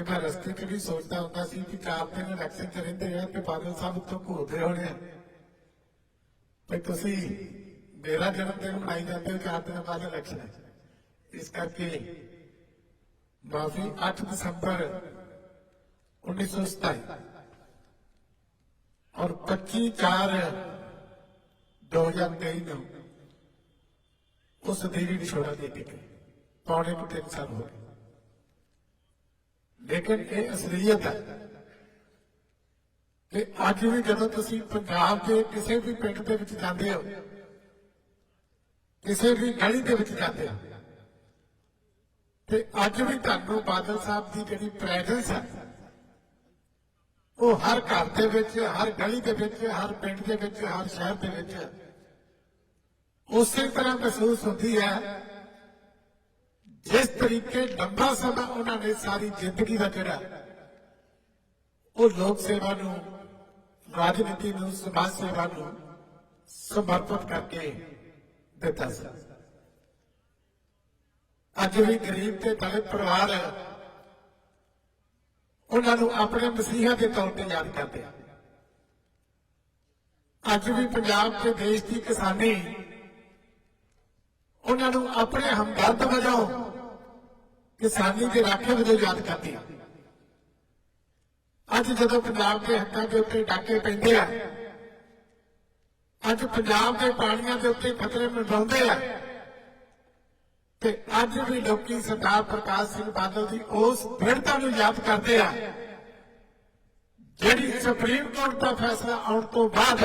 ਕਿ ਮੈਂ ਰਸਤੇ 'ਚ ਵੀ ਸੋਚਦਾ ਹੁੰਦਾ ਸੀ ਕਿ ਚਾਰ ਦਿਨ ਇਲੈਕਸ਼ਨ 'ਚ ਰਹਿੰਦੇ ਆ ਤੇ ਬਾਦਲ ਸਾਹਿਬ ਉੱਥੋਂ ਘੂਰਦੇ ਹੋਣੇ ਆ। ਵੀ ਤੁਸੀਂ ਮੇਰਾ ਜਨਮ ਦਿਨ ਮਨਾਈ ਜਾਂਦੇ ਹੋ, ਚਾਰ ਦਿਨ ਬਾਅਦ ਇਲੈਕਸ਼ਨ ਹੈ। ਇਸ ਕਰਕੇ ਮਾਫੀ 8 ਦਸੰਬਰ 1927 ਔਰ 25 4 2023 ਨੂੰ ਉਸ ਦੇਵੀ ਵਿਛੋੜਾ ਦੇ ਕੇ ਗਏ। ਪੌਣੇ ਕੁ ਤਿੰਨ ਸਾਲ ਹੋ ਗਏ। ਲੇਕਿਨ ਇਹ ਅਸਲੀਅਤ ਹੈ ਕਿ ਅੱਜ ਵੀ ਜਦੋਂ ਤੁਸੀਂ ਪੰਜਾਬ ਦੇ ਕਿਸੇ ਵੀ ਪਿੰਡ ਦੇ ਵਿੱਚ ਜਾਂਦੇ ਹੋ, ਕਿਸੇ ਵੀ ਗਲੀ ਦੇ ਵਿੱਚ ਜਾਂਦੇ ਹੋ, ਤੇ ਅੱਜ ਵੀ ਤੁਹਾਨੂੰ ਬਾਦਲ ਸਾਹਿਬ ਦੀ ਜਿਹੜੀ ਪ੍ਰੈਜ਼ੈਂਸ ਹੈ, ਉਹ ਹਰ ਘਰ ਦੇ ਵਿੱਚ, ਹਰ ਗਲੀ ਦੇ ਵਿੱਚ, ਹਰ ਪਿੰਡ ਦੇ ਵਿੱਚ, ਹਰ ਸ਼ਹਿਰ ਦੇ ਵਿੱਚ ਉਸੇ ਤਰ੍ਹਾਂ ਮਹਿਸੂਸ ਹੁੰਦੀ ਹੈ ਜਿਸ ਤਰੀਕੇ ਲੰਬਾ ਸਮਾਂ ਉਹਨਾਂ ਨੇ ਸਾਰੀ ਜ਼ਿੰਦਗੀ ਦਾ ਜਿਹੜਾ ਉਹ ਲੋਕ ਸੇਵਾ ਨੂੰ, ਰਾਜਨੀਤੀ ਨੂੰ, ਸਮਾਜ ਸੇਵਾ ਨੂੰ ਸਮਰਪਿਤ ਕਰਕੇ ਦਿੱਤਾ ਸੀ। ਅੱਜ ਵੀ ਗਰੀਬ ਤੇ ਦਲਿਤ ਪਰਿਵਾਰ ਉਹਨਾਂ ਨੂੰ ਆਪਣੇ ਮਸੀਹਾ ਦੇ ਤੌਰ ਤੇ ਯਾਦ ਕਰਦੇ ਆ। ਅੱਜ ਵੀ ਪੰਜਾਬ ਤੇ ਦੇਸ਼ ਦੀ ਕਿਸਾਨੀ, ਉਹਨਾਂ ਨੂੰ ਆਪਣੇ ਹਮਦਰਦ ਵਜੋਂ ਕਿਸਾਨੀ ਦੇ ਰਾਖੇ ਵਜੋਂ ਯਾਦ ਕਰਦੇ ਆ ਅੱਜ ਜਦੋਂ ਪੰਜਾਬ ਦੇ ਹੱਕਾਂ ਦੇ ਉੱਤੇ ਡਾਕੇ ਪੈਂਦੇ ਆ, ਅੱਜ ਪੰਜਾਬ ਦੇ ਪਾਣੀਆਂ ਦੇ ਉੱਤੇ ਖਤਰੇ ਮੰਡਰਾਉਂਦੇ ਆ, ਤੇ ਅੱਜ ਵੀ ਲੋਕੀ ਸਰਦਾਰ ਪ੍ਰਕਾਸ਼ ਸਿੰਘ ਬਾਦਲ ਦੀ ਉਸ ਦ੍ਰਿੜਤਾ ਨੂੰ ਯਾਦ ਕਰਦੇ ਆ, ਜਿਹੜੀ ਸੁਪਰੀਮ ਕੋਰਟ ਦਾ ਫੈਸਲਾ ਆਉਣ ਤੋਂ ਬਾਅਦ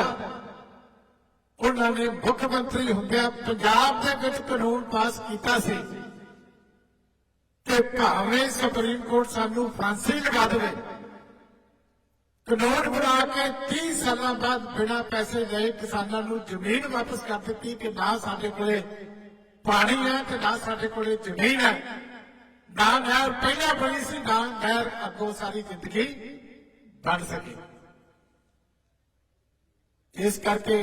ਉਹਨਾਂ ਨੇ ਮੁੱਖ ਮੰਤਰੀ ਹੁੰਦਿਆਂ ਪੰਜਾਬ ਦੇ ਵਿੱਚ ਕਾਨੂੰਨ ਪਾਸ ਕੀਤਾ ਸੀ। ਕਿ ਭਾਵੇਂ ਸੁਪਰੀਮ ਕੋਰਟ ਸਾਨੂੰ ਫਾਂਸੀ ਲਗਾ ਦੇਵੇ, ਕਾਨੂੰਨ ਬਣਾ ਕੇ 30 ਸਾਲਾਂ ਬਾਅਦ ਬਿਨਾਂ ਪੈਸੇ ਲਏ ਕਿਸਾਨਾਂ ਨੂੰ ਜ਼ਮੀਨ ਵਾਪਸ ਕਰ ਦਿੱਤੀ ਕਿ ਨਾ ਸਾਡੇ ਕੋਲੇ ਪਾਣੀ ਹੈ ਤੇ ਨਾ ਸਾਡੇ ਕੋਲੇ ਜ਼ਮੀਨ ਹੈ। ਨਾ ਨਹਿਰ ਪਹਿਲਾਂ ਬਣੀ ਸੀ, ਨਾ ਨਹਿਰ ਅੱਗੋਂ ਸਾਰੀ ਜ਼ਿੰਦਗੀ ਬਣ ਸਕੀ। ਇਸ ਕਰਕੇ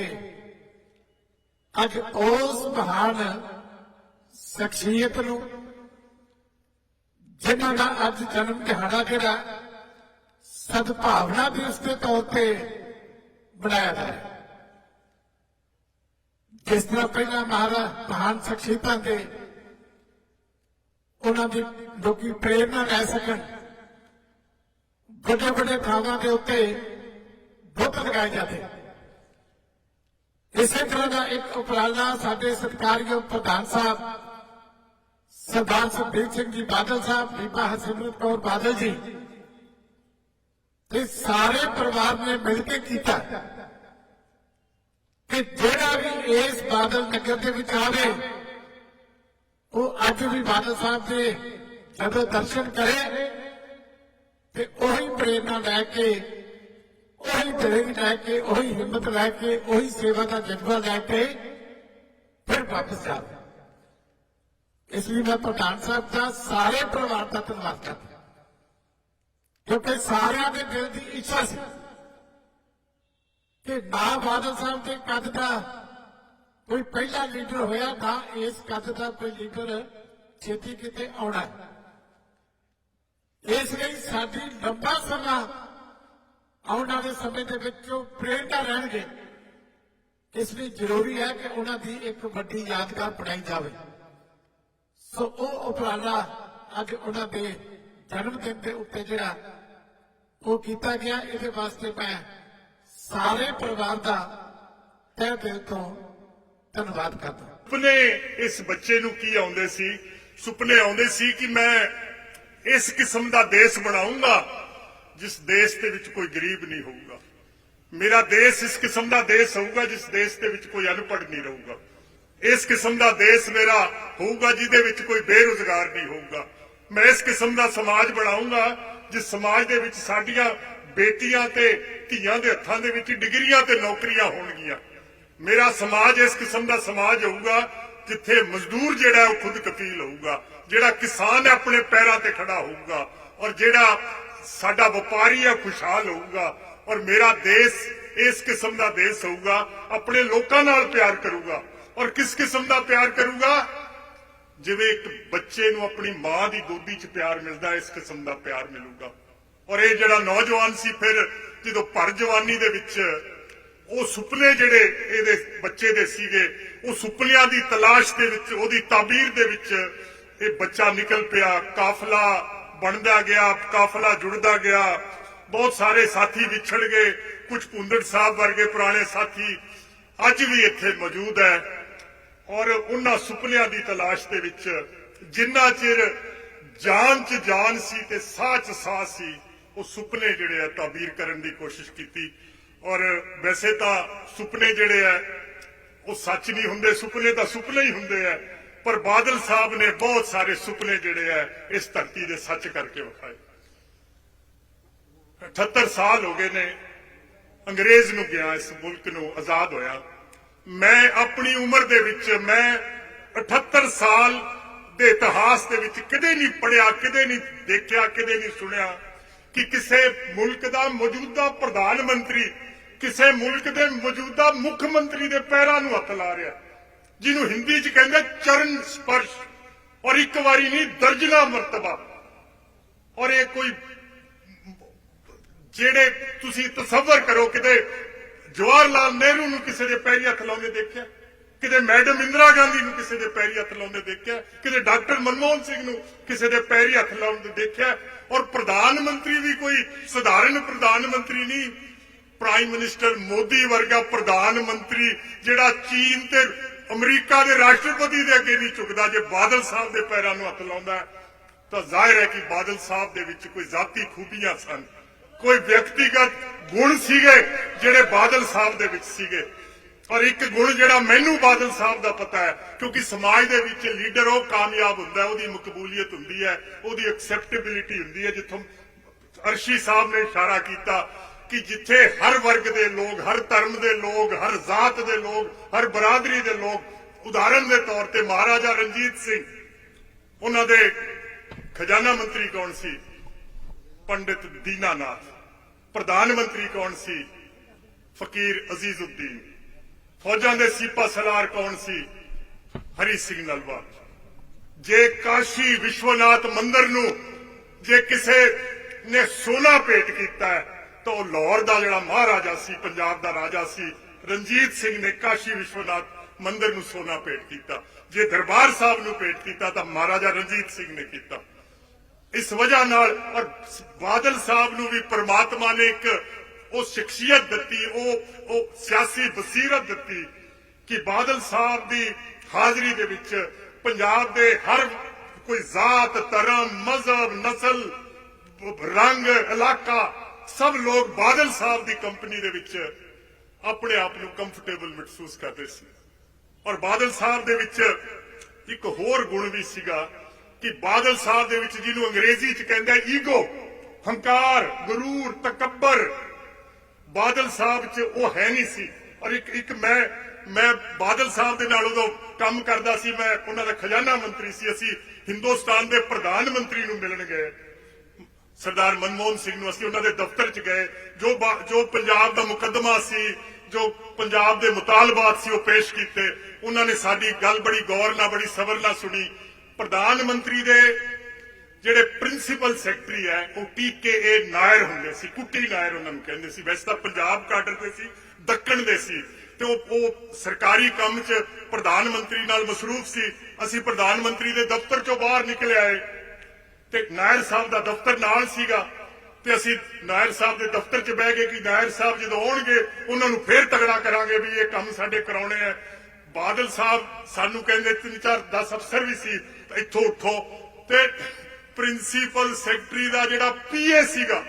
ਅੱਜ ਉਸ ਮਹਾਨ ਸ਼ਖਸੀਅਤ ਨੂੰ ਜਿਨ੍ਹਾਂ ਦਾ ਅੱਜ ਜਨਮ ਦਿਹਾੜਾ ਜਿਹੜਾ ਸਦਭਾਵਨਾ ਦਿਵਸ ਦੇ ਤੌਰ ਤੇ ਬਣਾਇਆ ਗਿਆ ਜਿਸ ਤਰ੍ਹਾਂ ਪਹਿਲਾਂ ਮਹਾਰਾਜ ਮਹਾਨ ਸ਼ਖਸੀਅਤਾਂ ਦੇ ਉਹਨਾਂ ਦੀ ਲੋਕੀ ਪ੍ਰੇਰਨਾ ਲੈ ਸਕਣ, ਵੱਡੇ ਵੱਡੇ ਥਾਵਾਂ ਦੇ ਉੱਤੇ ਬੁੱਤ ਲਗਾਏ ਜਾਂਦੇ। ਇਸੇ ਤਰ੍ਹਾਂ ਦਾ ਇੱਕ ਉਪਰਾਲਾ ਸਾਡੇ ਸਤਿਕਾਰਯੋਗ ਪ੍ਰਧਾਨ ਸਾਹਿਬ ਸਰਦਾਰ ਸੁਖਬੀਰ ਸਿੰਘ ਜੀ, ਬਾਦਲ ਸਾਹਿਬ ਬੀਬਾ ਹਰਸਿਮਰਤ ਕੌਰ ਬਾਦਲ ਜੀ ਤੇ ਸਾਰੇ ਪਰਿਵਾਰ ਨੇ ਮਿਲ ਕੇ ਕੀਤਾ ਕਿ ਜਿਹੜਾ ਵੀ ਇਸ ਬਾਦਲ ਨਗਰ ਦੇ ਵਿੱਚ ਆਵੇ, ਉਹ ਅੱਜ ਵੀ ਬਾਦਲ ਸਾਹਿਬ ਦੇ ਜਦੋਂ ਦਰਸ਼ਨ ਕਰੇ ਤੇ ਉਹੀ ਪ੍ਰੇਰਨਾ ਲੈ ਕੇ, ਉਹੀ ਧੈਰਜ ਲੈ ਕੇ, ਉਹੀ ਹਿੰਮਤ ਲੈ ਕੇ, ਉਹੀ ਸੇਵਾ ਦਾ ਜਜ਼ਬਾ ਲੈ ਕੇ ਫਿਰ ਵਾਪਸ ਆਵੇ। ਇਸ ਲਈ ਮੈਂ ਪ੍ਰਧਾਨ ਸਾਹਿਬ ਦਾ ਸਾਰੇ ਪਰਿਵਾਰ ਦਾ ਧੰਨਵਾਦ ਕਰਦਾ ਕਿਉਂਕਿ ਸਾਰਿਆਂ ਦੇ ਦਿਲ ਦੀ ਇੱਛਾ ਸੀ ਕਿ ਨਾ ਬਾਦਲ ਸਾਹਿਬ ਦੇ ਕੱਦ ਦਾ ਕੋਈ ਪਹਿਲਾ ਲੀਡਰ ਹੋਇਆ ਤਾਂ ਇਸ ਕੱਦ ਦਾ ਕੋਈ ਲੀਡਰ ਛੇਤੀ ਕਿਤੇ ਆਉਣਾ ਇਸ ਲਈ ਸਾਡੀ ਲੰਬਾ ਸਮਾਂ ਆਉਣ ਵਾਲੇ ਸਮੇਂ ਦੇ ਵਿੱਚ ਉਹ ਪ੍ਰੇਰਣਾ ਰਹਿਣਗੇ। ਇਸ ਲਈ ਜ਼ਰੂਰੀ ਹੈ ਕਿ ਉਹਨਾਂ ਦੀ ਇੱਕ ਵੱਡੀ ਯਾਦਗਾਰ ਬਣਾਈ ਜਾਵੇ। ਸੋ ਉਹ ਉਪਰਾਲਾ ਅੱਜ ਉਹਨਾਂ ਦੇ ਜਨਮ ਦਿਨ ਦੇ ਉੱਤੇ ਜਿਹੜਾ ਉਹ ਕੀਤਾ ਗਿਆ, ਇਹਦੇ ਵਾਸਤੇ ਮੈਂ ਸਾਰੇ ਪਰਿਵਾਰ ਦਾ ਤਹਿ ਦਿਲ ਤੋਂ ਧੰਨਵਾਦ ਕਰਦਾ ਸੁਪਨੇ ਇਸ ਬੱਚੇ ਨੂੰ ਕੀ ਆਉਂਦੇ ਸੀ? ਸੁਪਨੇ ਆਉਂਦੇ ਸੀ ਕਿ ਮੈਂ ਇਸ ਕਿਸਮ ਦਾ ਦੇਸ਼ ਬਣਾਉਂਗਾ, ਜਿਸ ਦੇਸ਼ ਦੇ ਵਿੱਚ ਕੋਈ ਗਰੀਬ ਨਹੀਂ ਹੋਊਗਾ। ਮੇਰਾ ਦੇਸ਼ ਇਸ ਕਿਸਮ ਦਾ ਦੇਸ਼ ਹੋਊਗਾ, ਜਿਸ ਦੇਸ਼ ਦੇ ਵਿੱਚ ਕੋਈ ਅਨਪੜ੍ਹ ਨਹੀਂ ਰਹੂਗਾ। ਇਸ ਕਿਸਮ ਦਾ ਦੇਸ਼ ਮੇਰਾ ਹੋਊਗਾ, ਜਿਹਦੇ ਵਿੱਚ ਕੋਈ ਬੇਰੁਜ਼ਗਾਰ ਨਹੀਂ ਹੋਊਗਾ। ਮੈਂ ਇਸ ਕਿਸਮ ਦਾ ਸਮਾਜ ਬਣਾਉਂਗਾ ਜਿਸ ਸਮਾਜ ਦੇ ਵਿੱਚ ਸਾਡੀਆਂ ਬੇਟੀਆਂ ਤੇ ਧੀਆਂ ਦੇ ਹੱਥਾਂ ਦੇ ਵਿੱਚ ਡਿਗਰੀਆਂ ਤੇ ਨੌਕਰੀਆਂ ਹੋਣਗੀਆਂ। ਮੇਰਾ ਸਮਾਜ ਇਸ ਕਿਸਮ ਦਾ ਸਮਾਜ ਹੋਊਗਾ, ਜਿੱਥੇ ਮਜ਼ਦੂਰ ਜਿਹੜਾ ਉਹ ਖੁਦ ਕਫੀਲ ਹੋਊਗਾ, ਜਿਹੜਾ ਕਿਸਾਨ ਆਪਣੇ ਪੈਰਾਂ ਤੇ ਖੜਾ ਹੋਊਗਾ, ਔਰ ਜਿਹੜਾ ਸਾਡਾ ਵਪਾਰੀ ਹੈ ਖੁਸ਼ਹਾਲ ਹੋਊਗਾ, ਔਰ ਮੇਰਾ ਦੇਸ਼ ਇਸ ਕਿਸਮ ਦਾ ਦੇਸ਼ ਹੋਊਗਾ, ਆਪਣੇ ਲੋਕਾਂ ਨਾਲ ਪਿਆਰ ਕਰੂਗਾ। ਔਰ ਕਿਸ ਕਿਸਮ ਦਾ ਪਿਆਰ ਕਰੂਗਾ? ਜਿਵੇਂ ਇੱਕ ਬੱਚੇ ਨੂੰ ਆਪਣੀ ਮਾਂ ਦੀ ਗੋਦੀ 'ਚ ਪਿਆਰ ਮਿਲਦਾ, ਇਸ ਕਿਸਮ ਦਾ ਪਿਆਰ ਮਿਲੂਗਾ। ਔਰ ਇਹ ਜਿਹੜਾ ਨੌਜਵਾਨ ਸੀ ਫਿਰ, ਜਦੋਂ ਭਰ ਜਵਾਨੀ ਦੇ ਵਿੱਚ, ਉਹ ਸੁਪਨੇ ਜਿਹੜੇ ਇਹਦੇ ਬੱਚੇ ਦੇ ਸੀਗੇ, ਉਹ ਸੁਪਨਿਆਂ ਦੀ ਤਲਾਸ਼ ਦੇ ਵਿੱਚ, ਉਹਦੀ ਤਾਬੀਰ ਦੇ ਵਿੱਚ ਇਹ ਬੱਚਾ ਨਿਕਲ ਪਿਆ। ਕਾਫਲਾ ਬਣਦਾ ਗਿਆ, ਕਾਫਲਾ ਜੁੜਦਾ ਗਿਆ। ਬਹੁਤ ਸਾਰੇ ਸਾਥੀ ਵਿਛੜ ਗਏ। ਕੁਝ ਪੁੰਦੜ ਸਾਹਿਬ ਵਰਗੇ ਪੁਰਾਣੇ ਸਾਥੀ ਅੱਜ ਵੀ ਇੱਥੇ ਮੌਜੂਦ ਹੈ। ਔਰ ਉਹਨਾਂ ਸੁਪਨਿਆਂ ਦੀ ਤਲਾਸ਼ ਦੇ ਵਿੱਚ ਜਿੰਨਾ ਚਿਰ ਜਾਨ 'ਚ ਜਾਨ ਸੀ ਤੇ ਸਾਹ 'ਚ ਸਾਹ ਸੀ, ਉਹ ਸੁਪਨੇ ਜਿਹੜੇ ਆ ਤਾਬੀਰ ਕਰਨ ਦੀ ਕੋਸ਼ਿਸ਼ ਕੀਤੀ। ਔਰ ਵੈਸੇ ਤਾਂ ਸੁਪਨੇ ਜਿਹੜੇ ਆ, ਉਹ ਸੱਚ ਨਹੀਂ ਹੁੰਦੇ, ਸੁਪਨੇ ਤਾਂ ਸੁਪਨੇ ਹੀ ਹੁੰਦੇ ਆ। ਪਰ ਬਾਦਲ ਸਾਹਿਬ ਨੇ ਬਹੁਤ ਸਾਰੇ ਸੁਪਨੇ ਜਿਹੜੇ ਆ, ਇਸ ਧਰਤੀ ਦੇ ਸੱਚ ਕਰਕੇ ਵਿਖਾਏ। 78 ਸਾਲ ਹੋ ਗਏ ਨੇ, ਅੰਗਰੇਜ਼ ਨੂੰ ਗਿਆ, ਇਸ ਮੁਲਕ ਨੂੰ ਆਜ਼ਾਦ ਹੋਇਆ। ਮੈਂ ਆਪਣੀ ਉਮਰ ਦੇ ਵਿੱਚ, ਮੈਂ 78 ਸਾਲ ਦੇ ਇਤਿਹਾਸ ਦੇ ਵਿੱਚ ਕਦੇ ਨਹੀਂ ਪੜਿਆ ਕਦੇ ਨਹੀਂ ਦੇਖਿਆ ਕਦੇ ਨਹੀਂ ਸੁਣਿਆ ਕਿ ਕਿਸੇ ਮੁਲਕ ਦਾ ਮੌਜੂਦਾ ਪ੍ਰਧਾਨ ਮੰਤਰੀ, ਕਿਸੇ ਮੁਲਕ ਦੇ ਮੌਜੂਦਾ ਮੁੱਖ ਮੰਤਰੀ ਦੇ ਪੈਰਾਂ ਨੂੰ ਹੱਥ ਲਾ ਰਿਹਾ। ਜਿਹਨੂੰ ਹਿੰਦੀ 'ਚ ਕਹਿੰਦੇ ਚਰਨ ਸਪਰਸ਼। ਔਰ ਇੱਕ ਵਾਰੀ ਨਹੀਂ, ਦਰਜਨਾ ਮਰਤਬਾ। ਔਰ ਇਹ ਕੋਈ, ਜਿਹੜੇ ਤੁਸੀਂ ਤਸੱਵਰ ਕਰੋ ਕਿਤੇ ਜਵਾਹਰ ਲਾਲ ਨਹਿਰੂ ਨੂੰ ਕਿਸੇ ਦੇ ਪੈਰੀ ਹੱਥ ਲਾਉਂਦੇ ਦੇਖਿਆ, ਕਿਤੇ ਮੈਡਮ ਇੰਦਰਾ ਗਾਂਧੀ ਨੂੰ ਕਿਸੇ ਦੇ ਪੈਰੀ ਹੱਥ ਲਾਉਂਦੇ ਦੇਖਿਆ, ਕਿਤੇ ਡਾਕਟਰ ਮਨਮੋਹਨ ਸਿੰਘ ਨੂੰ ਕਿਸੇ ਦੇ ਪੈਰੀ ਹੱਥ ਲਾਉਂਦੇ ਦੇਖਿਆ, ਔਰ ਪ੍ਰਧਾਨ ਮੰਤਰੀ ਵੀ ਕੋਈ ਸਧਾਰਨ ਪ੍ਰਧਾਨ ਮੰਤਰੀ ਨਹੀਂ, ਪ੍ਰਾਈਮ ਮਿਨਿਸਟਰ ਮੋਦੀ ਵਰਗਾ ਪ੍ਰਧਾਨ ਮੰਤਰੀ ਜਿਹੜਾ ਚੀਨ ਤੇ ਅਮਰੀਕਾ ਦੇ ਰਾਸ਼ਟਰਪਤੀ ਦੇ ਅੱਗੇ ਨਹੀਂ ਝੁਕਦਾ, ਜੇ ਬਾਦਲ ਸਾਹਿਬ ਦੇ ਪੈਰਾਂ ਨੂੰ ਹੱਥ ਲਾਉਂਦਾ, ਤਾਂ ਜ਼ਾਹਿਰ ਹੈ ਕਿ ਬਾਦਲ ਸਾਹਿਬ ਦੇ ਵਿੱਚ ਕੋਈ ਜ਼ਾਤੀ ਖੂਬੀਆਂ ਸਨ। ਕੋਈ ਵਿਅਕਤੀਗਤ ਗੁਣ ਸੀਗੇ ਜਿਹੜੇ ਬਾਦਲ ਸਾਹਿਬ ਦੇ ਵਿੱਚ ਸੀਗੇ। ਔਰ ਇੱਕ ਗੁਣ ਜਿਹੜਾ ਮੈਨੂੰ ਬਾਦਲ ਸਾਹਿਬ ਦਾ ਪਤਾ ਹੈ, ਕਿਉਂਕਿ ਸਮਾਜ ਦੇ ਵਿੱਚ ਲੀਡਰ ਉਹ ਕਾਮਯਾਬ ਹੁੰਦਾ, ਉਹਦੀ ਮਕਬੂਲੀਅਤ ਹੁੰਦੀ ਹੈ, ਉਹਦੀ ਐਕਸੈਪਟੇਬਿਲਿਟੀ ਹੁੰਦੀ ਹੈ, ਜਿੱਥੋਂ ਅਰਸ਼ੀ ਸਾਹਿਬ ਨੇ ਇਸ਼ਾਰਾ ਕੀਤਾ ਕਿ ਜਿੱਥੇ ਹਰ ਵਰਗ ਦੇ ਲੋਕ, ਹਰ ਧਰਮ ਦੇ ਲੋਕ, ਹਰ ਜ਼ਾਤ ਦੇ ਲੋਕ, ਹਰ ਬਰਾਦਰੀ ਦੇ ਲੋਕ, ਉਦਾਹਰਨ ਦੇ ਤੌਰ ਤੇ ਮਹਾਰਾਜਾ ਰਣਜੀਤ ਸਿੰਘ, ਉਹਨਾਂ ਦੇ ਖਜ਼ਾਨਾ ਮੰਤਰੀ ਕੌਣ ਸੀ? ਪੰਡਿਤ ਦੀਨਾਨਾਥ। ਪ੍ਰਧਾਨ ਮੰਤਰੀ ਕੌਣ ਸੀ? ਫਕੀਰ ਅਜ਼ੀਜ਼ਉদ্ਦੀਨ ਫੌਜਾਂ ਦੇ ਸੀਪਾ ਸਲਾਰ ਕੌਣ ਸੀ? ਹਰੀ ਸਿੰਘ ਨਲਵਾ। ਜੇ ਕਾਸ਼ੀ ਵਿਸ਼ਵਨਾਥ ਮੰਦਰ ਨੂੰ ਜੇ ਕਿਸੇ ਨੇ ਸੋਨਾ ਭੇਟ ਕੀਤਾ ਤਾਂ ਉਹ ਲਾਹੌਰ ਦਾ ਜਿਹੜਾ ਮਹਾਰਾਜਾ ਸੀ, ਪੰਜਾਬ ਦਾ ਰਾਜਾ ਸੀ, ਰਣਜੀਤ ਸਿੰਘ ਨੇ ਕਾਸ਼ੀ ਵਿਸ਼ਵਨਾਥ ਮੰਦਰ ਨੂੰ ਸੋਨਾ ਭੇਟ ਕੀਤਾ। ਜੇ ਦਰਬਾਰ ਸਾਹਿਬ ਨੂੰ ਭੇਟ ਕੀਤਾ, ਤਾਂ ਮਹਾਰਾਜਾ ਰਣਜੀਤ ਸਿੰਘ ਨੇ ਕੀਤਾ। ਇਸ ਵਜ੍ਹਾ ਨਾਲ ਔਰ ਬਾਦਲ ਸਾਹਿਬ ਨੂੰ ਵੀ ਪ੍ਰਮਾਤਮਾ ਨੇ ਇੱਕ ਉਹ ਸ਼ਖਸੀਅਤ ਦਿੱਤੀ, ਉਹ ਉਹ ਸਿਆਸੀ ਬਸੀਰਤ ਦਿੱਤੀ ਕਿ ਬਾਦਲ ਸਾਹਿਬ ਦੀ ਹਾਜ਼ਰੀ ਦੇ ਵਿੱਚ ਪੰਜਾਬ ਦੇ ਹਰ ਕੋਈ ਜ਼ਾਤ, ਧਰਮ, ਮਜ਼ਹਬ, ਨਸਲ, ਰੰਗ, ਇਲਾਕਾ, ਸਭ ਲੋਕ ਬਾਦਲ ਸਾਹਿਬ ਦੀ ਕੰਪਨੀ ਦੇ ਵਿੱਚ ਆਪਣੇ ਆਪ ਨੂੰ ਕੰਫਰਟੇਬਲ ਮਹਿਸੂਸ ਕਰਦੇ ਸੀ। ਔਰ ਬਾਦਲ ਸਾਹਿਬ ਦੇ ਵਿੱਚ ਇੱਕ ਹੋਰ ਗੁਣ ਵੀ ਸੀਗਾ ਕਿ ਬਾਦਲ ਸਾਹਿਬ ਦੇ ਵਿੱਚ ਜਿਹਨੂੰ ਅੰਗਰੇਜ਼ੀ ਚ ਕਹਿੰਦੇ ਈਗੋ, ਹੰਕਾਰ, ਗਰੂਰ, ਤਕੱਬਰ, ਬਾਦਲ ਸਾਹਿਬ ਚ ਉਹ ਹੈ ਨਹੀਂ ਸੀ। ਔਰ ਇੱਕ ਇੱਕ ਮੈਂ ਮੈਂ ਬਾਦਲ ਸਾਹਿਬ ਦੇ ਨਾਲ ਉਦੋਂ ਕੰਮ ਕਰਦਾ ਸੀ, ਮੈਂ ਉਹਨਾਂ ਦਾ ਖਜ਼ਾਨਾ ਮੰਤਰੀ ਸੀ। ਅਸੀਂ ਹਿੰਦੁਸਤਾਨ ਦੇ ਪ੍ਰਧਾਨ ਮੰਤਰੀ ਨੂੰ ਮਿਲਣ ਗਏ। ਸਰਦਾਰ ਮਨਮੋਹਨ ਸਿੰਘ ਨੂੰ ਅਸੀਂ ਉਹਨਾਂ ਦੇ ਦਫ਼ਤਰ 'ਚ ਗਏ। ਜੋ ਬਾ- ਜੋ ਪੰਜਾਬ ਦਾ ਮੁਕੱਦਮਾ ਸੀ, ਜੋ ਪੰਜਾਬ ਦੇ ਮੁਤਾਲਬਾਤ ਸੀ, ਉਹ ਪੇਸ਼ ਕੀਤੇ। ਉਹਨਾਂ ਨੇ ਸਾਡੀ ਗੱਲ ਬੜੀ ਗੌਰ ਨਾਲ, ਬੜੀ ਸਬਰ ਨਾਲ ਸੁਣੀ। ਪ੍ਰਧਾਨ ਮੰਤਰੀ ਦੇ ਜਿਹੜੇ ਪ੍ਰਿੰਸੀਪਲ ਸੈਕਟਰੀ ਹੈ, ਉਹ ਟੀਕੇਏ ਨਾਇਰ ਹੁੰਦੇ ਸੀ, ਕੁੱਟੀ ਨਾਇਰ ਉਹਨਾਂ ਨੂੰ ਕਹਿੰਦੇ ਸੀ। ਵੈਸੇ ਤਾਂ ਪੰਜਾਬ ਕਾਡਰ ਦੇ ਸੀ ਦੱਕਣ ਦੇ ਸੀ। ਤੇ ਉਹ ਉਹ ਸਰਕਾਰੀ ਕੰਮ 'ਚ ਪ੍ਰਧਾਨ ਮੰਤਰੀ ਨਾਲ ਮਸਰੂਫ ਸੀ। ਅਸੀਂ ਪ੍ਰਧਾਨ ਮੰਤਰੀ ਦੇ ਦਫ਼ਤਰ 'ਚੋਂ ਬਾਹਰ ਨਿਕਲ ਆਏ। ਤੇ ਨਾਇਰ ਸਾਹਿਬ ਦਾ ਦਫ਼ਤਰ ਨਾਲ ਸੀਗਾ। ਤੇ ਅਸੀਂ ਨਾਇਰ ਸਾਹਿਬ ਦੇ ਦਫ਼ਤਰ 'ਚ ਬਹਿ ਗਏ ਕਿ ਨਾਇਰ ਸਾਹਿਬ ਜਦੋਂ ਆਉਣਗੇ, ਉਹਨਾਂ ਨੂੰ ਫੇਰ ਤਗੜਾ ਕਰਾਂਗੇ ਵੀ ਇਹ ਕੰਮ ਸਾਡੇ ਕਰਾਉਣੇ ਆ। ਬਾਦਲ ਸਾਹਿਬ ਸਾਨੂੰ ਕਹਿੰਦੇ ਤਿੰਨ ਚਾਰ 10 ਅਫਸਰ ਵੀ ਸੀ ਇੱਥੋਂ ਉੱਠੋ। ਤੇ ਪ੍ਰਿੰਸੀਪਲ ਸੈਕਟਰੀ ਦਾ ਜਿਹੜਾ ਪੀਏ ਸੀਗਾ,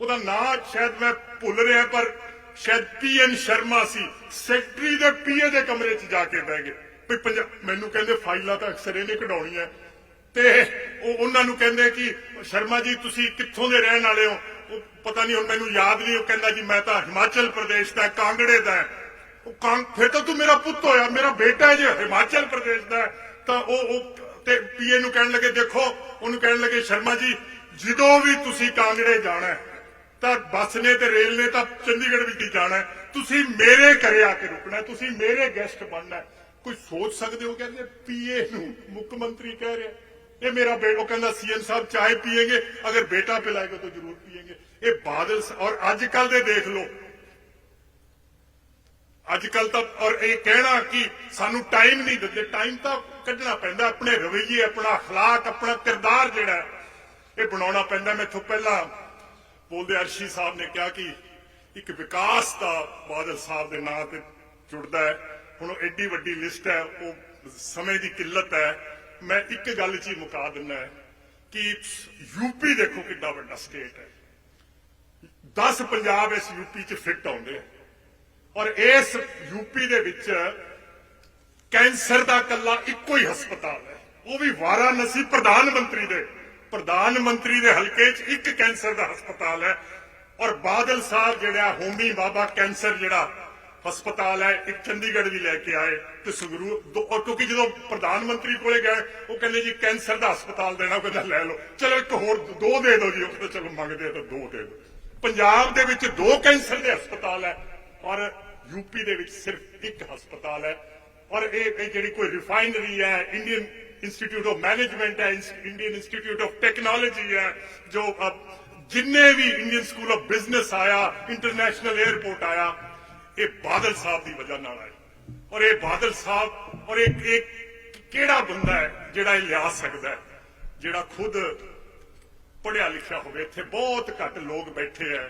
ਉਹਦਾ ਨਾਂ ਸ਼ਾਇਦ ਮੈਂ ਭੁੱਲ ਰਿਹਾ, ਪਰ ਸ਼ਾਇਦ ਪੀਐਨ ਸ਼ਰਮਾ ਸੀ। ਸੈਕਟਰੀ ਦੇ ਪੀਏ ਦੇ ਕਮਰੇ 'ਚ ਜਾ ਕੇ ਬਹਿ ਗਏ। ਵੀ ਮੈਨੂੰ ਕਹਿੰਦੇ ਫਾਈਲਾਂ ਤਾਂ ਅਕਸਰ ਇਹਨੇ ਕਢਾਉਣੀਆਂ। ਤੇ ਉਹ ਉਹਨਾਂ ਨੂੰ ਕਹਿੰਦੇ ਕਿ, ਸ਼ਰਮਾ ਜੀ, ਤੁਸੀਂ ਕਿੱਥੋਂ ਦੇ ਰਹਿਣ ਵਾਲੇ ਹੋ? ਉਹ ਪਤਾ ਨਹੀਂ, ਹੁਣ ਮੈਨੂੰ ਯਾਦ ਨਹੀਂ, ਉਹ ਕਹਿੰਦਾ ਜੀ, ਮੈਂ ਤਾਂ ਹਿਮਾਚਲ ਪ੍ਰਦੇਸ਼ ਦਾ, ਕਾਂਗੜੇ ਦਾ ਉਹ ਕਾਂ ਫਿਰ ਤਾਂ ਤੂੰ ਮੇਰਾ ਪੁੱਤ ਹੋਇਆ, ਮੇਰਾ ਬੇਟਾ ਜੇ ਹਿਮਾਚਲ ਪ੍ਰਦੇਸ਼ ਦਾ ਤਾਂ ਉਹ ਉਹ ਤੇ ਪੀਏ ਨੂੰ ਕਹਿਣ ਲੱਗੇ, ਦੇਖੋ, ਉਹਨੂੰ ਕਹਿਣ ਲੱਗੇ, ਸ਼ਰਮਾ ਜੀ, ਜਦੋਂ ਵੀ ਤੁਸੀਂ ਕਾਂਗੜੇ ਜਾਣਾ ਤਾਂ ਬੱਸ ਨੇ ਤੇ ਰੇਲ ਨੇ ਤਾਂ ਚੰਡੀਗੜ੍ਹ ਵਿੱਚ ਜਾਣਾ ਤੁਸੀਂ ਮੇਰੇ ਘਰੇ ਆ ਕੇ ਰੁਕਣਾ ਤੁਸੀਂ ਮੇਰੇ ਗੈਸਟ ਬਣਨਾ ਹੈ। ਕੋਈ ਸੋਚ ਸਕਦੇ ਹੋ ਕਹਿੰਦੇ ਪੀਏ ਨੂੰ ਮੁੱਖ ਮੰਤਰੀ ਕਹਿ ਰਿਹਾ ਇਹ ਮੇਰਾ ਬੇਟਾ ਉਹ ਕਹਿੰਦਾ ਸੀਐਮ ਸਾਹਿਬ, ਚਾਹੇ ਪੀਏਗੇ, ਅਗਰ ਬੇਟਾ ਪਿਲਾਏਗਾ ਤਾਂ ਜ਼ਰੂਰ ਪੀਏਗੇ ਇਹ ਬਾਦਲ ਔਰ ਅੱਜ ਕੱਲ ਦੇ ਦੇਖ ਲਓ ਅੱਜ ਕੱਲ ਤਾਂ ਔਰ ਇਹ ਕਹਿਣਾ ਕਿ ਸਾਨੂੰ ਟਾਈਮ ਨਹੀਂ ਦਿੰਦੇ ਟਾਈਮ ਤਾਂ ਕੱਢਣਾ ਪੈਂਦਾ ਆਪਣੇ ਰਵੱਈਏ ਆਪਣਾ اخلاق ਆਪਣਾ ਕਿਰਦਾਰ ਜਿਹੜਾ ਹੈ, ਇਹ ਬਣਾਉਣਾ ਪੈਂਦਾ ਮੈਥੋਂ ਪਹਿਲਾਂ ਬੋਲਦੇ ਅਰਸ਼ੀ ਸਾਹਿਬ ਨੇ ਕਿਹਾ ਕਿ ਇੱਕ ਵਿਕਾਸ ਦਾ ਬਾਦਲ ਸਾਹਿਬ ਦੇ ਨਾਂ ਤੇ ਜੁੜਦਾ ਹੈ ਹੁਣ ਉਹ ਐਡੀ ਵੱਡੀ ਲਿਸਟ ਹੈ ਉਹ ਸਮੇਂ ਦੀ ਕਿੱਲਤ ਹੈ ਮੈਂ ਇੱਕ ਗੱਲ 'ਚ ਹੀ ਮੁਕਾ ਦਿੰਦਾ ਹੈ ਕਿ ਯੂਪੀ ਦੇਖੋ ਕਿੱਡਾ ਵੱਡਾ ਸਟੇਟ ਹੈ 10 ਪੰਜਾਬ ਇਸ ਯੂਪੀ 'ਚ ਫਿੱਟ ਆਉਂਦੇ ਆ ਔਰ ਇਸ ਯੂਪੀ ਦੇ ਵਿੱਚ ਕੈਂਸਰ ਦਾ ਕੱਲਾ ਇੱਕੋ ਹੀ ਹਸਪਤਾਲ ਹੈ। ਉਹ ਵੀ ਵਾਰਾਣਸੀ ਪ੍ਰਧਾਨ ਮੰਤਰੀ ਦੇ, ਪ੍ਰਧਾਨ ਮੰਤਰੀ ਦੇ ਹਲਕੇ 'ਚ ਇੱਕ ਕੈਂਸਰ ਦਾ ਹਸਪਤਾਲ ਹੈ। ਔਰ ਬਾਦਲ ਸਾਹਿਬ ਜਿਹੜਾ ਹੋਮੀ ਬਾਬਾ ਕੈਂਸਰ ਜਿਹੜਾ ਹਸਪਤਾਲ ਹੈ, ਇੱਕ ਚੰਡੀਗੜ੍ਹ ਵੀ ਲੈ ਕੇ ਆਏ ਤੇ ਸੰਗਰੂਰ ਔਰ ਕਿਉਂਕਿ ਜਦੋਂ ਪ੍ਰਧਾਨ ਮੰਤਰੀ ਕੋਲੇ ਗਏ, ਉਹ ਕਹਿੰਦੇ ਜੀ ਕੈਂਸਰ ਦਾ ਹਸਪਤਾਲ ਦੇਣਾ ਕਹਿੰਦਾ ਲੈ ਲਓ। ਚਲੋ ਇੱਕ ਹੋਰ ਦੋ ਦੇ ਦਿਓ ਜੀ, ਉਹ ਕਹਿੰਦਾ ਚਲੋ ਮੰਗਦੇ ਤਾਂ ਦੋ ਦੇ ਦਿਓ। ਪੰਜਾਬ ਦੇ ਵਿੱਚ ਦੋ ਕੈਂਸਰ ਦੇ ਹਸਪਤਾਲ ਹੈ ਔਰ ਯੂਪੀ ਦੇ ਵਿੱਚ ਸਿਰਫ ਇੱਕ ਹਸਪਤਾਲ ਹੈ ਔਰ ਇਹ ਜਿਹੜੀ ਕੋਈ ਰਿਫਾਈਨਰੀ ਹੈ ਇੰਡੀਅਨ ਇੰਸਟੀਚਿਊਟ ਆਫ ਮੈਨੇਜਮੈਂਟ ਹੈ ਇੰਡੀਅਨ ਇੰਸਟੀਚਿਊਟ ਆਫ ਟੈਕਨੋਲੋਜੀ ਹੈ, ਜੋ ਜਿੰਨੇ ਵੀ ਇੰਡੀਅਨ ਸਕੂਲ ਆਫ ਬਿਜ਼ਨਸ ਆਇਆ ਇੰਟਰਨੈਸ਼ਨਲ 에ਅਰਪੋਰਟ ਆਇਆ, ਇਹ ਬਾਦਲ ਸਾਹਿਬ ਦੀ ਵਜ੍ਹਾ ਨਾਲ ਆਇਆ ਔਰ ਇਹ ਬਾਦਲ ਸਾਹਿਬ, ਔਰ ਇਹ ਇੱਕ ਕਿਹੜਾ ਬੰਦਾ ਹੈ ਜਿਹੜਾ ਇਹ ਲਿਆ ਸਕਦਾ ਹੈ? ਜਿਹੜਾ ਖੁਦ ਪੜਿਆ ਲਿਖਿਆ ਹੋਵੇ, ਇੱਥੇ ਬਹੁਤ ਘੱਟ ਲੋਕ ਬੈਠੇ ਐ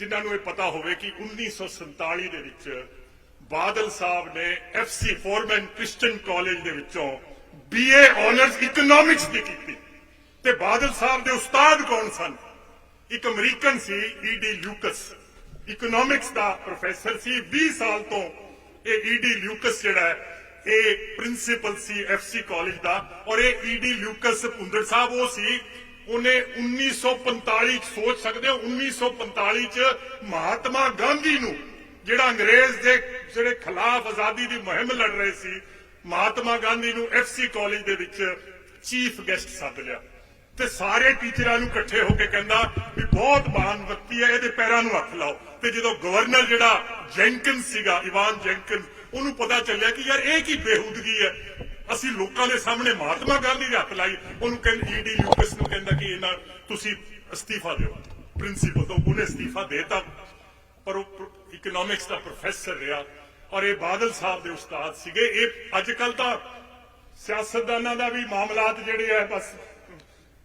ਜਿਨ੍ਹਾਂ ਨੂੰ ਇਹ ਪਤਾ ਹੋਵੇ ਕਿ 1947 ਦੇ ਵਿੱਚ ਬਾਦਲ ਸਾਹਿਬ ਨੇ ਐਫਸੀ ਫੋਰਮੈਨ ਕ੍ਰਿਸਚੀਅਨ ਕਾਲਜ ਦੇ ਵਿੱਚੋਂ ਬੀਏ ਆਨਰਸ ਇਕਨੋਮਿਕਸ ਦੀ ਕੀਤੀ। ਤੇ ਬਾਦਲ ਸਾਹਿਬ ਦੇ ਉਸਤਾਦ ਕੌਣ ਸਨ? ਇੱਕ ਅਮਰੀਕਨ ਸੀ ਈਡੀ ਲਿਊਕਸ ਇਕਨੋਮਿਕਸ ਦਾ ਪ੍ਰੋਫੈਸਰ ਸੀ। 20 ਸਾਲ ਤੋਂ ਇਹ ਈਡੀ ਲਿਊਕਸ ਜਿਹੜਾ ਹੈ, ਇਹ ਪ੍ਰਿੰਸੀਪਲ ਸੀ ਐਫਸੀ ਕਾਲਜ ਦਾ। ਔਰ ਇਹ ਈਡੀ ਲਿਊਕਸ ਪੁੰਦਰ ਸਾਹਿਬ, ਉਹ ਸੀ ਉਹਨੇ 1945 ਚ ਸੋਚ ਸਕਦੇ ਹੋ 1945 ਚ ਮਹਾਤਮਾ ਗਾਂਧੀ ਨੂੰ, ਜਿਹੜਾ ਅੰਗਰੇਜ਼ ਦੇ ਜਿਹੜੇ ਖਿਲਾਫ ਆਜ਼ਾਦੀ ਦੀ ਮੁਹਿੰਮ ਲੜ ਰਹੇ ਸੀ, ਮਹਾਤਮਾ ਗਾਂਧੀ ਨੂੰ ਐਫਸੀ ਕਾਲਜ ਦੇ ਵਿੱਚ ਚੀਫ ਗੈਸਟ ਸੱਦ ਲਿਆ। ਤੇ ਸਾਰੇ ਟੀਚਰਾਂ ਨੂੰ ਇਕੱਠੇ ਹੋ ਕੇ ਕਹਿੰਦਾ ਵੀ ਬਹੁਤ ਮਹਾਨ ਵਿਅਕਤੀ ਹੈ, ਇਹਦੇ ਪੈਰਾਂ ਨੂੰ ਹੱਥ ਲਾਓ। ਤੇ ਜਦੋਂ ਗਵਰਨਰ ਜਿਹੜਾ ਜੈਂਕਿੰਸ ਸੀਗਾ, ਇਵਾਨ ਜੈਂਕਿੰਸ ਉਹਨੂੰ ਪਤਾ ਚੱਲਿਆ ਕਿ ਯਾਰ ਇਹ ਕੀ ਬੇਹੂਦਗੀ ਹੈ। ਅਸੀਂ ਲੋਕਾਂ ਦੇ ਸਾਹਮਣੇ ਮਹਾਤਮਾ ਗਾਂਧੀ ਦੇ ਹੱਥ ਲਾਈ, ਉਹਨੂੰ ਕਹਿੰਦੇ ਈਡੀ ਲੂਕਸ ਨੂੰ ਕਹਿੰਦਾ ਕਿ ਇਹਨਾਂ, ਤੁਸੀਂ ਅਸਤੀਫਾ ਦਿਓ। ਪ੍ਰਿੰਸੀਪਲ ਤੋਂ ਉਹਨੇ ਅਸਤੀਫਾ ਦੇਤਾ। ਪਰ ਉਹ ਇਕਨੋਮਿਕਸ ਦਾ ਪ੍ਰੋਫੈਸਰ ਰਿਹਾ ਔਰ ਇਹ ਬਾਦਲ ਸਾਹਿਬ ਦੇ ਉਸਤਾਦ ਸੀਗੇ। ਇਹ ਅੱਜ ਕੱਲ ਤਾਂ ਸਿਆਸਤਦਾਨਾਂ ਦਾ ਵੀ ਮਾਮਲਾਤ ਜਿਹੜੇ ਆ, ਬਸ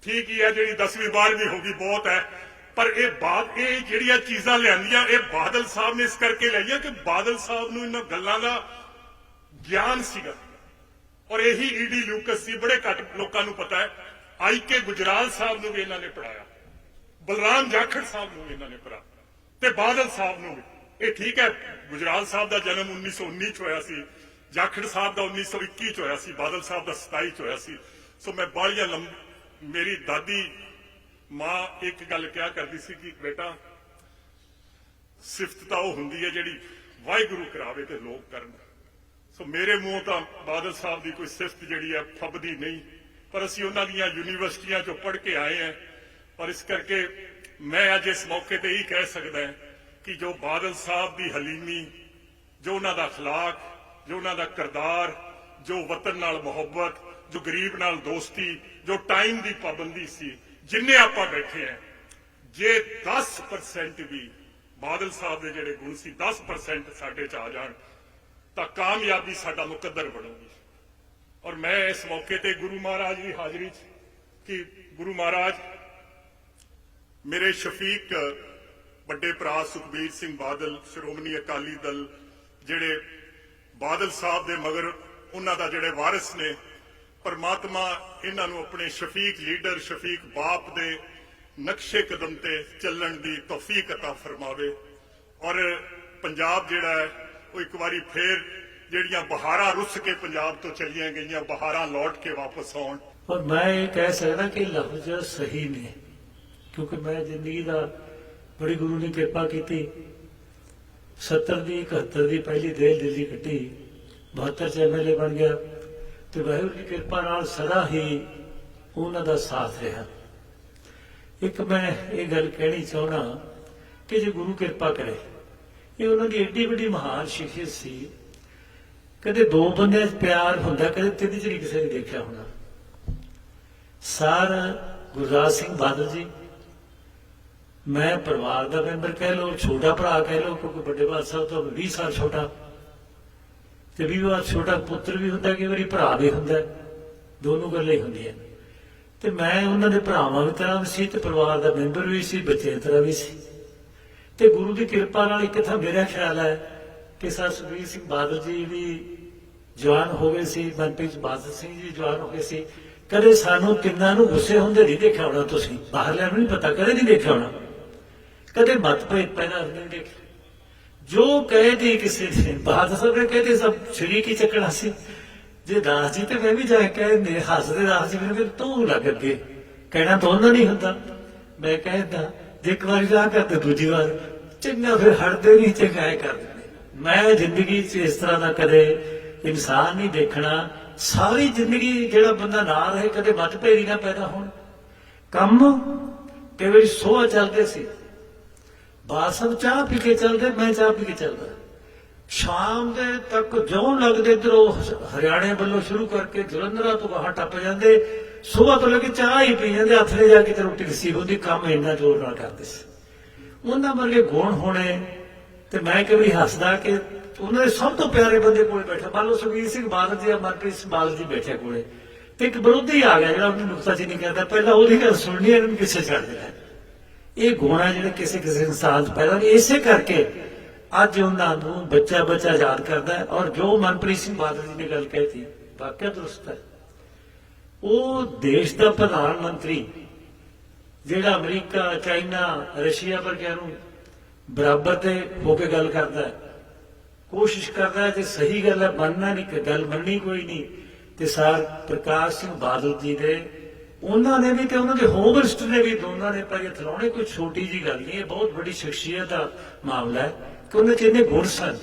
ਠੀਕ ਹੀ ਹੈ ਜਿਹੜੀ 10ਵੀਂ 12ਵੀਂ ਹੋ ਗਈ, ਬਹੁਤ ਹੈ। ਪਰ ਇਹ ਬਾਦ, ਇਹ ਜਿਹੜੀਆਂ ਚੀਜ਼ਾਂ ਲਿਆਂਦੀਆਂ, ਇਹ ਬਾਦਲ ਸਾਹਿਬ ਨੇ ਇਸ ਕਰਕੇ ਲਈਆਂ ਕਿ ਬਾਦਲ ਸਾਹਿਬ ਨੂੰ ਇਹਨਾਂ ਗੱਲਾਂ ਦਾ ਗਿਆਨ ਸੀਗਾ। ਔਰ ਇਹੀ ਈਡੀ ਲੂਕਸ ਸੀ, ਬੜੇ ਘੱਟ ਲੋਕਾਂ ਨੂੰ ਪਤਾ ਹੈ। ਆਈ ਕੇ ਗੁਜਰਾਲ ਸਾਹਿਬ ਨੂੰ ਵੀ ਇਹਨਾਂ ਨੇ ਪੜਾਇਆ ਬਲਰਾਮ ਜਾਖੜ ਸਾਹਿਬ ਨੂੰ ਵੀ ਇਹਨਾਂ ਨੇ ਪੜਾਇਆ ਤੇ ਬਾਦਲ ਸਾਹਿਬ ਨੂੰ ਵੀ। ਇਹ ਠੀਕ ਹੈ, ਗੁਜਰਾਲ ਸਾਹਿਬ ਦਾ ਜਨਮ 1919 ਚ ਹੋਇਆ ਸੀ, ਜਾਖੜ ਸਾਹਿਬ ਦਾ 1921 ਚ ਹੋਇਆ ਸੀ, ਬਾਦਲ ਸਾਹਿਬ ਦਾ 27 ਚ ਹੋਇਆ ਸੀ। ਸੋ ਮੈਂ ਬਾਲੀਆਂ ਲੰਬ, ਮੇਰੀ ਦਾਦੀ ਮਾਂ ਇੱਕ ਗੱਲ ਕਿਹਾ ਕਰਦੀ ਸੀ ਕਿ ਬੇਟਾ, ਸਿਫਤ ਤਾਂ ਉਹ ਹੁੰਦੀ ਹੈ ਜਿਹੜੀ ਵਾਹਿਗੁਰੂ ਕਰਾਵੇ ਤੇ ਲੋਕ ਕਰਨ। ਸੋ ਮੇਰੇ ਮੂੰਹੋਂ ਤਾਂ ਬਾਦਲ ਸਾਹਿਬ ਦੀ ਕੋਈ ਸਿਫਤ ਜਿਹੜੀ ਹੈ ਫੱਬਦੀ ਨਹੀਂ ਪਰ ਅਸੀਂ ਉਹਨਾਂ ਦੀਆਂ ਯੂਨੀਵਰਸਿਟੀਆਂ ਚੋਂ ਪੜ੍ਹ ਕੇ ਆਏ ਹਾਂ ਪਰ ਇਸ ਕਰਕੇ ਮੈਂ ਅੱਜ ਇਸ ਮੌਕੇ ਤੇ ਇਹ ਕਹਿ ਸਕਦਾ ਹਾਂ ਕਿ ਜੋ ਬਾਦਲ ਸਾਹਿਬ ਦੀ ਹਲੀਮੀ ਜੋ ਉਹਨਾਂ ਦਾ اخلاق ਜੋ ਉਹਨਾਂ ਦਾ ਕਿਰਦਾਰ ਜੋ ਵਤਨ ਨਾਲ ਮੁਹੱਬਤ ਜੋ ਗਰੀਬ ਨਾਲ ਦੋਸਤੀ ਜੋ ਟਾਈਮ ਦੀ ਪਾਬੰਦੀ ਸੀ ਜਿੰਨੇ ਆਪਾਂ ਬੈਠੇ ਆ ਜੇ 10% ਵੀ ਬਾਦਲ ਸਾਹਿਬ ਦੇ ਜਿਹੜੇ ਗੁਣ ਸੀ 10% ਸਾਡੇ ਚ ਆ ਜਾਣ ਤਾਂ ਕਾਮਯਾਬੀ ਸਾਡਾ ਮੁਕੱਦਰ ਬਣੂਗੀ ਔਰ ਮੈਂ ਇਸ ਮੌਕੇ ਤੇ ਗੁਰੂ ਮਹਾਰਾਜ ਦੀ ਹਾਜ਼ਰੀ 'ਚ ਕਿ ਗੁਰੂ ਮਹਾਰਾਜ ਮੇਰੇ ਸ਼ਫੀਕ ਵੱਡੇ ਭਰਾ ਸੁਖਬੀਰ ਸਿੰਘ ਬਾਦਲ ਸ਼੍ਰੋਮਣੀ ਅਕਾਲੀ ਦਲ ਜਿਹੜੇ ਬਾਦਲ ਸਾਹਿਬ ਦੇ ਮਗਰ ਉਹਨਾਂ ਦਾ ਜਿਹੜੇ ਵਾਰਿਸ ਨੇ ਪਰਮਾਤਮਾ ਇਹਨਾਂ ਨੂੰ ਆਪਣੇ ਸ਼ਫੀਕ ਲੀਡਰ ਸ਼ਫੀਕ ਬਾਪ ਦੇ ਨਕਸ਼ੇ ਕਦਮ ਤੇ ਚੱਲਣ ਦੀ ਤੌਫੀਕ عطا ਫਰਮਾਵੇ ਔਰ ਪੰਜਾਬ ਜਿਹੜਾ ਹੈ ਉਹ ਇੱਕ ਵਾਰੀ ਫੇਰ ਜਿਹੜੀਆਂ ਬਹਾਰਾਂ ਰੁੱਸ ਕੇ ਪੰਜਾਬ ਤੋਂ ਚਲੀਆਂ ਗਈਆਂ, ਬਹਾਰਾਂ ਲੌਟ ਕੇ ਵਾਪਸ ਆਉਣ। ਔਰ ਮੈਂ ਇਹ ਕਹਿ ਸਕਦਾ ਕਿ ਲਫ਼ਜ਼ ਸਹੀ ਨੇ, ਕਿਉਂਕਿ ਮੈਂ ਜ਼ਿੰਦਗੀ ਦਾ ਬੜੀ ਗੁਰੂ ਨੇ ਕਿਰਪਾ ਕੀਤੀ। 70 ਦੀ 71 ਦੀ ਪਹਿਲੀ ਦੇਲ ਦਿੱਲੀ ਕੱਟੀ 72 ਚ ਐਮਐਲਏ ਬਣ ਗਿਆ ਤੇ ਵਾਹਿਗੁਰੂ ਦੀ ਕਿਰਪਾ ਨਾਲ ਸਦਾ ਹੀ ਉਹਨਾਂ ਦਾ ਸਾਥ ਰਿਹਾ। ਇੱਕ ਮੈਂ ਇਹ ਗੱਲ ਕਹਿਣੀ ਚਾਹਣਾ ਕਿ ਜੇ ਗੁਰੂ ਕਿਰਪਾ ਕਰੇ ਇਹ ਉਹਨਾਂ ਦੀ ਏਡੀ ਵੱਡੀ ਮਹਾਨ ਸ਼ਖਸੀਅਤ ਸੀ। ਕਦੇ ਦੋ ਬੰਦਿਆਂ 'ਚ ਪਿਆਰ ਹੁੰਦਾ, ਕਦੇ ਤਿੰਨ 'ਚ ਨਹੀਂ ਕਿਸੇ ਨੇ ਦੇਖਿਆ ਹੋਣਾ। ਸਾਰ ਗੁਰਦਾਸ ਸਿੰਘ ਬਾਦਲ ਜੀ, ਮੈਂ ਪਰਿਵਾਰ ਦਾ ਮੈਂਬਰ ਕਹਿ ਲਓ, ਛੋਟਾ ਭਰਾ ਕਹਿ ਲਓ, ਕਿਉਂਕਿ ਵੱਡੇ ਬਾਦ ਸਾਹਿਬ ਤੋਂ 20 ਸਾਲ ਛੋਟਾ। ਤੇ 20 ਵਾਰ ਛੋਟਾ ਪੁੱਤਰ ਵੀ ਹੁੰਦਾ, ਕਈ ਵਾਰੀ ਭਰਾ ਵੀ ਹੁੰਦਾ, ਦੋਨੋਂ ਗੱਲਾਂ ਹੀ ਹੁੰਦੀਆਂ। ਤੇ ਮੈਂ ਉਹਨਾਂ ਦੇ ਭਰਾਵਾਂ ਦੀ ਤਰ੍ਹਾਂ ਵੀ ਸੀ ਤੇ ਪਰਿਵਾਰ ਦਾ ਮੈਂਬਰ ਵੀ ਸੀ ਬੱਚੇ ਦੀ ਤਰ੍ਹਾਂ ਵੀ ਸੀ। ਤੇ ਗੁਰੂ ਦੀ ਕਿਰਪਾ ਨਾਲ ਇੱਕ ਥਾਂ ਮੇਰਾ ਖਿਆਲ ਹੈ ਕਿ ਸਰ ਸੁਖਬੀਰ ਸਿੰਘ ਬਾਦਲ ਜੀ ਵੀ ਜਵਾਨ ਹੋ ਗਏ ਸੀ, ਮਨਪ੍ਰੀਤ ਬਾਦਲ ਸਿੰਘ ਜੀ ਜਵਾਨ ਹੋ ਗਏ ਸੀ। ਕਦੇ ਸਾਨੂੰ ਤਿੰਨਾਂ ਨੂੰ ਗੁੱਸੇ ਹੁੰਦੇ ਨਹੀਂ ਦੇਖਿਆ ਹੋਣਾ ਤੁਸੀਂ? ਬਾਹਰਲਿਆਂ ਨੂੰ ਨਹੀਂ ਪਤਾ, ਕਦੇ ਨਹੀਂ ਦੇਖਿਆ ਹੋਣਾ? ਕਦੇ ਮਤਭੇਦ ਪੈਦਾ ਨਹੀਂ ਦੇਖਿਆ। ਜੋ ਕਹੇ ਦੀ ਕਿਸੇ ਨੇ, ਬਾਦਲ ਸਾਹਿਬ ਨੇ ਕਹਤੇ ਸਭ ਸ਼ਰੀਕ ਕੀ ਚੱਕਣਾ ਸੀ? ਜੇ ਦਾਸ ਜੀ ਤੇ ਮੈਂ ਵੀ ਜਾ ਕੇ ਕਹਿੰਦੇ ਹੱਸਦੇ ਦਾਸ ਜੀ ਮੈਨੂੰ ਤੂੰ ਲੱਗ ਅੱਗੇ। ਕਹਿਣਾ ਤਾਂ ਉਹਨਾਂ ਨਹੀਂ ਹੁੰਦਾ। ਮੈਂ ਕਹਿੰਦਾ ਜੇ ਇੱਕ ਵਾਰ ਜਾ ਕਰਦੇ ਦੂਜੀ ਵਾਰ। ਚੰਗਾ ਫਿਰ ਹਟਦੇ ਨਹੀਂ ਚੰਗਾਏ ਕਰਦੇ ਮੈਂ ਜ਼ਿੰਦਗੀ 'ਚ ਇਸ ਤਰ੍ਹਾਂ ਦਾ ਕਦੇ ਇਨਸਾਨ ਨਹੀਂ ਦੇਖਣਾ। ਸਾਰੀ ਜ਼ਿੰਦਗੀ ਜਿਹੜਾ ਬੰਦਾ ਨਾ ਰਹੇ, ਕਦੇ ਮਤਭੇਦ ਨਾ ਪੈਦਾ ਹੋਣ। ਕੰਮ ਕਈ ਵਾਰੀ ਸੋਹ ਚੱਲਦੇ ਸੀ। ਬਾਸਬ ਚਾਹ ਪੀ ਕੇ ਚੱਲਦੇ, ਮੈਂ ਚਾਹ ਪੀ ਕੇ ਚੱਲਦਾ। ਸ਼ਾਮ ਦੇ ਤੱਕ ਜਿਉਂ ਲੱਗਦੇ, ਇਧਰੋਂ ਹਰਿਆਣੇ ਵੱਲੋਂ ਸ਼ੁਰੂ ਕਰਕੇ ਜਲੰਧਰਾਂ ਤੋਂ ਬਾਹਰ ਟੱਪ ਜਾਂਦੇ। ਸਵੇਰ ਤੋਂ ਲੈ ਕੇ ਚਾਹ ਹੀ ਪੀ ਜਾਂਦੇ ਹੱਥ ਲੈ ਜਾ ਕੇ ਤੇ ਰੋਟੀ ਨਸੀਬ ਹੁੰਦੀ ਕੰਮ ਇੰਨਾ ਜ਼ੋਰ ਨਾਲ ਕਰਦੇ ਸੀ। ਉਹਨਾਂ ਵਰਗੇ ਗੁਣ ਹੋਣੇ ਤੇ ਮੈਂ ਕਈ ਹੱਸਦਾ ਕਿ ਉਹਨਾਂ ਦੇ ਸਭ ਤੋਂ ਪਿਆਰੇ ਬੰਦੇ ਕੋਲ ਬੈਠਾ। ਮੰਨ ਲਓ ਸੁਖਬੀਰ ਸਿੰਘ ਬਾਦਲ ਜੀ ਜਾਂ ਮਨਪ੍ਰੀਤ ਸਿੰਘ ਬਾਦਲ ਜੀ ਬੈਠੇ ਕੋਲੇ ਤੇ ਇੱਕ ਵਿਰੋਧੀ ਆ ਗਿਆ ਜਿਹੜਾ ਉਹਨੂੰ ਨੁਕਤਾ ਨੁਕਤਾਚੀਨੀ ਕਰਦਾ। ਪਹਿਲਾਂ ਉਹਦੀ ਗੱਲ ਸੁਣਨੀ ਹੈ, ਇਹਨੂੰ ਪਿੱਛੇ ਛੱਡ ਦੇਣਾ ਇਹ ਗੁਣ ਆ ਜਿਹੜੇ ਕਿਸੇ ਕਿਸੇ ਇਨਸਾਨ 'ਚ ਪੈਦਾ ਨਹੀਂ। ਇਸੇ ਕਰਕੇ ਅੱਜ ਉਹਨਾਂ ਨੂੰ ਬੱਚਾ ਬੱਚਾ ਯਾਦ ਕਰਦਾ ਔਰ ਜੋ ਮਨਪ੍ਰੀਤ ਸਿੰਘ ਬਾਦਲ ਜੀ ਨੇ ਗੱਲ ਕਹਿਤੀ ਵਾਕਿਆ ਦਰੁਸਤ ਹੈ। ਉਹ ਦੇਸ਼ ਦਾ ਪ੍ਰਧਾਨ ਮੰਤਰੀ, ਜਿਹੜਾ ਅਮਰੀਕਾ, ਚਾਈਨਾ, ਰਸ਼ੀਆ ਵਰਗਿਆਂ ਨੂੰ ਬਰਾਬਰ ਤੇ ਹੋ ਕੇ ਗੱਲ ਕਰਦਾ ਹੈ। ਕੋਸ਼ਿਸ਼ ਕਰਦਾ ਹੈ ਤੇ ਸਹੀ ਗੱਲ ਹੈ ਮੰਨਣਾ ਨਹੀਂ ਗੱਲ ਮੰਨਣੀ ਕੋਈ ਨਹੀਂ। ਤੇ ਸਰ ਪ੍ਰਕਾਸ਼ ਸਿੰਘ ਬਾਦਲ ਜੀ ਦੇ, ਉਹਨਾਂ ਨੇ ਵੀ ਤੇ ਉਹਨਾਂ ਦੇ ਹੋਮ ਮਿਨਿਸਟਰ ਨੇ ਵੀ ਦੋਨਾਂ ਨੇ ਭਾਈ ਇਹ ਥਲਾਉਣੇ ਕੋਈ ਛੋਟੀ ਜੀ ਗੱਲ ਨਹੀਂ ਇਹ ਬਹੁਤ ਵੱਡੀ ਸ਼ਖਸੀਅਤ ਦਾ ਮਾਮਲਾ ਹੈ ਕਿ ਉਹਨਾਂ ਚ ਇੰਨੇ ਗੁਣ ਸਨ।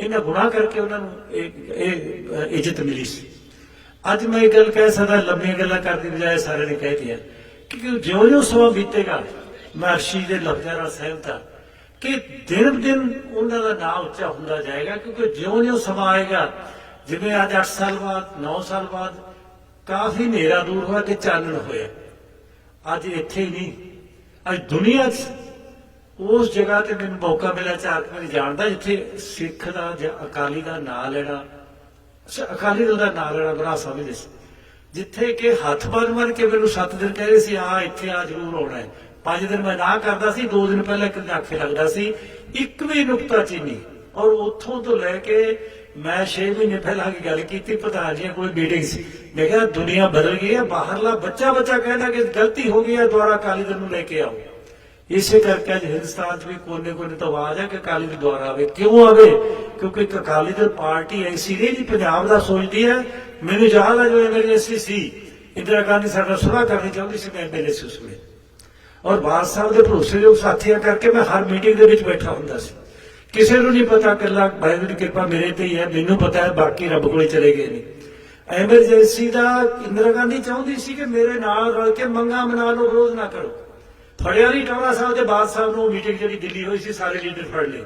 ਇਹਨਾਂ ਗੁਣਾ ਕਰਕੇ ਉਹਨਾਂ ਨੂੰ ਇਹ ਇੱਜ਼ਤ ਮਿਲੀ ਸੀ। ਅੱਜ ਮੈਂ ਇਹ ਗੱਲ ਕਹਿ ਸਕਦਾ, ਲੰਮੀਆਂ ਗੱਲਾਂ ਕਰਨ ਦੀ ਬਜਾਏ ਸਾਰਿਆਂ ਨੇ ਕਹਿ ਦਿਆ ਕਿ ਜਿਉਂ-ਜਿਉਂ ਸਮਾਂ ਬੀਤੇਗਾ ਮਹਰਸ਼ੀ ਦੇ ਲਫ਼ਜ਼ਾਂ ਨਾਲ ਸਹਿਮਤ ਹਾਂ ਕਿ ਦਿਨ ਦਿਨ ਉਹਨਾਂ ਦਾ ਨਾਮ ਉੱਚਾ ਹੁੰਦਾ ਜਾਏਗਾ, ਕਿਉਂਕਿ ਜਿਉਂ-ਜਿਉਂ ਸਮਾਂ ਆਏਗਾ, ਜਿਵੇਂ ਅੱਜ 8 ਸਾਲ ਬਾਅਦ 9 ਸਾਲ ਬਾਅਦ, ਕਾਫੀ ਹਨੇਰਾ ਦੂਰ ਹੋਇਆ ਤੇ ਚਾਨਣ ਹੋਇਆ। ਅੱਜ ਇੱਥੇ ਹੀ ਨਹੀਂ। ਅੱਜ ਦੁਨੀਆ 'ਚ ਉਸ ਜਗ੍ਹਾ ਤੇ ਮੈਨੂੰ ਮੌਕਾ ਮਿਲਿਆ ਚਾਰ ਕੁ ਵਾਰੀ ਜਾਣਦਾ ਜਿੱਥੇ ਸਿੱਖ ਦਾ ਜਾਂ ਅਕਾਲੀ ਦਾ ਨਾਂ ਲੈਣਾ ਅੱਛਾ, ਅਕਾਲੀ ਦਲ ਦਾ ਨਾਂ ਲੈਣਾ ਸਮਝਦੇ ਸੀ। ਜਿੱਥੇ ਕਿ ਹੱਥ ਬੰਨ ਬੰਨ ਕੇ ਮੈਨੂੰ 7 ਦਿਨ ਕਹਿ ਰਹੇ ਸੀ ਆ ਇੱਥੇ ਆ ਜ਼ਰੂਰ ਆਉਣਾ ਹੈ। ਪੰਜ ਦਿਨ ਮੈਂ ਨਾ ਕਰਦਾ ਸੀ 2 ਦਿਨ ਪਹਿਲਾਂ ਕਿਤੇ ਆਖੇ ਲੱਗਦਾ ਸੀ ਇੱਕ ਵੀ ਨੁਕਤਾ ਚੀਨੀ ਔਰ ਉੱਥੋਂ ਤੋਂ ਲੈ ਕੇ ਮੈਂ 6 ਮਹੀਨੇ ਪਹਿਲਾਂ ਕੀ ਗੱਲ ਕੀਤੀ ਪ੍ਰਧਾਨ ਜੀ ਕੋਲ ਮੀਟਿੰਗ ਸੀ। ਮੈਂ ਕਿਹਾ ਦੁਨੀਆ ਬਦਲ ਗਈ ਹੈ ਬਾਹਰਲਾ ਬੱਚਾ ਬੱਚਾ ਕਹਿੰਦਾ ਕਿ ਗਲਤੀ ਹੋ ਗਈ ਹੈ ਦੁਆਰਾ ਅਕਾਲੀ ਦਲ ਨੂੰ ਲੈ ਕੇ ਆਓ। ਇਸੇ ਕਰਕੇ ਅੱਜ ਹਿੰਦੁਸਤਾਨ 'ਚ ਵੀ ਕੋਨੇ ਕੋਨੇ ਤੋਂ ਆਵਾਜ਼ ਆ ਕਿ ਅਕਾਲੀ ਦਲ ਦੁਆਰਾ ਆਵੇ। ਕਿਉਂ ਆਵੇ? ਕਿਉਂਕਿ ਇੱਕ ਅਕਾਲੀ ਦਲ ਪਾਰਟੀ ਐਸੀ ਨਹੀਂ ਜੀ, ਪੰਜਾਬ ਦਾ ਸੋਚਦੀ ਹੈ। ਮੈਨੂੰ ਯਾਦ ਹੈ ਜੋ ਐਮਰਜੈਂਸੀ ਸੀ ਇੰਦਰਾ ਗਾਂਧੀ ਸਾਡਾ ਸੁਣਾ ਕਰਨੀ ਚਾਹੁੰਦੀ ਸੀ, ਮੈਂ ਐਮਐਲਏ ਸੀ ਉਸ ਵੇਲੇ। ਔਰ ਬਾਦ ਸਾਹਿਬ ਦੇ ਭਰੋਸੇਯੋਗ ਸਾਥੀਆਂ ਕਰਕੇ ਮੈਂ ਹਰ ਮੀਟਿੰਗ ਦੇ ਵਿੱਚ ਬੈਠਾ ਹੁੰਦਾ ਸੀ। ਕਿਸੇ ਨੂੰ ਨਹੀਂ ਪਤਾ ਕੱਲਾ ਵਾਹਿਗੁਰੂ ਦੀ ਕਿਰਪਾ ਮੇਰੇ ਤੇ ਹੀ ਹੈ, ਮੈਨੂੰ ਪਤਾ ਹੈ ਬਾਕੀ ਰੱਬ ਕੋਲੇ ਚਲੇ ਗਏ ਨੇ। ਐਮਰਜੈਂਸੀ ਦਾ ਇੰਦਰਾ ਗਾਂਧੀ ਚਾਹੁੰਦੀ ਸੀ ਕਿ ਮੇਰੇ ਨਾਲ ਰਲ ਕੇ ਮੰਗਾ ਮਨਾ ਲੋ ਵਿਰੋਧ ਨਾ ਕਰੋ। ਫੜਿਆ ਨਹੀਂ ਟੌਰਾ ਸਾਹਿਬ ਦੇ ਬਾਦ ਸਾਹਿਬ ਨੂੰ ਮੀਟਿੰਗ ਜਿਹੜੀ ਦਿੱਲੀ ਹੋਈ ਸੀ, ਸਾਰੇ ਲੀਡਰ ਫੜ ਲਏ।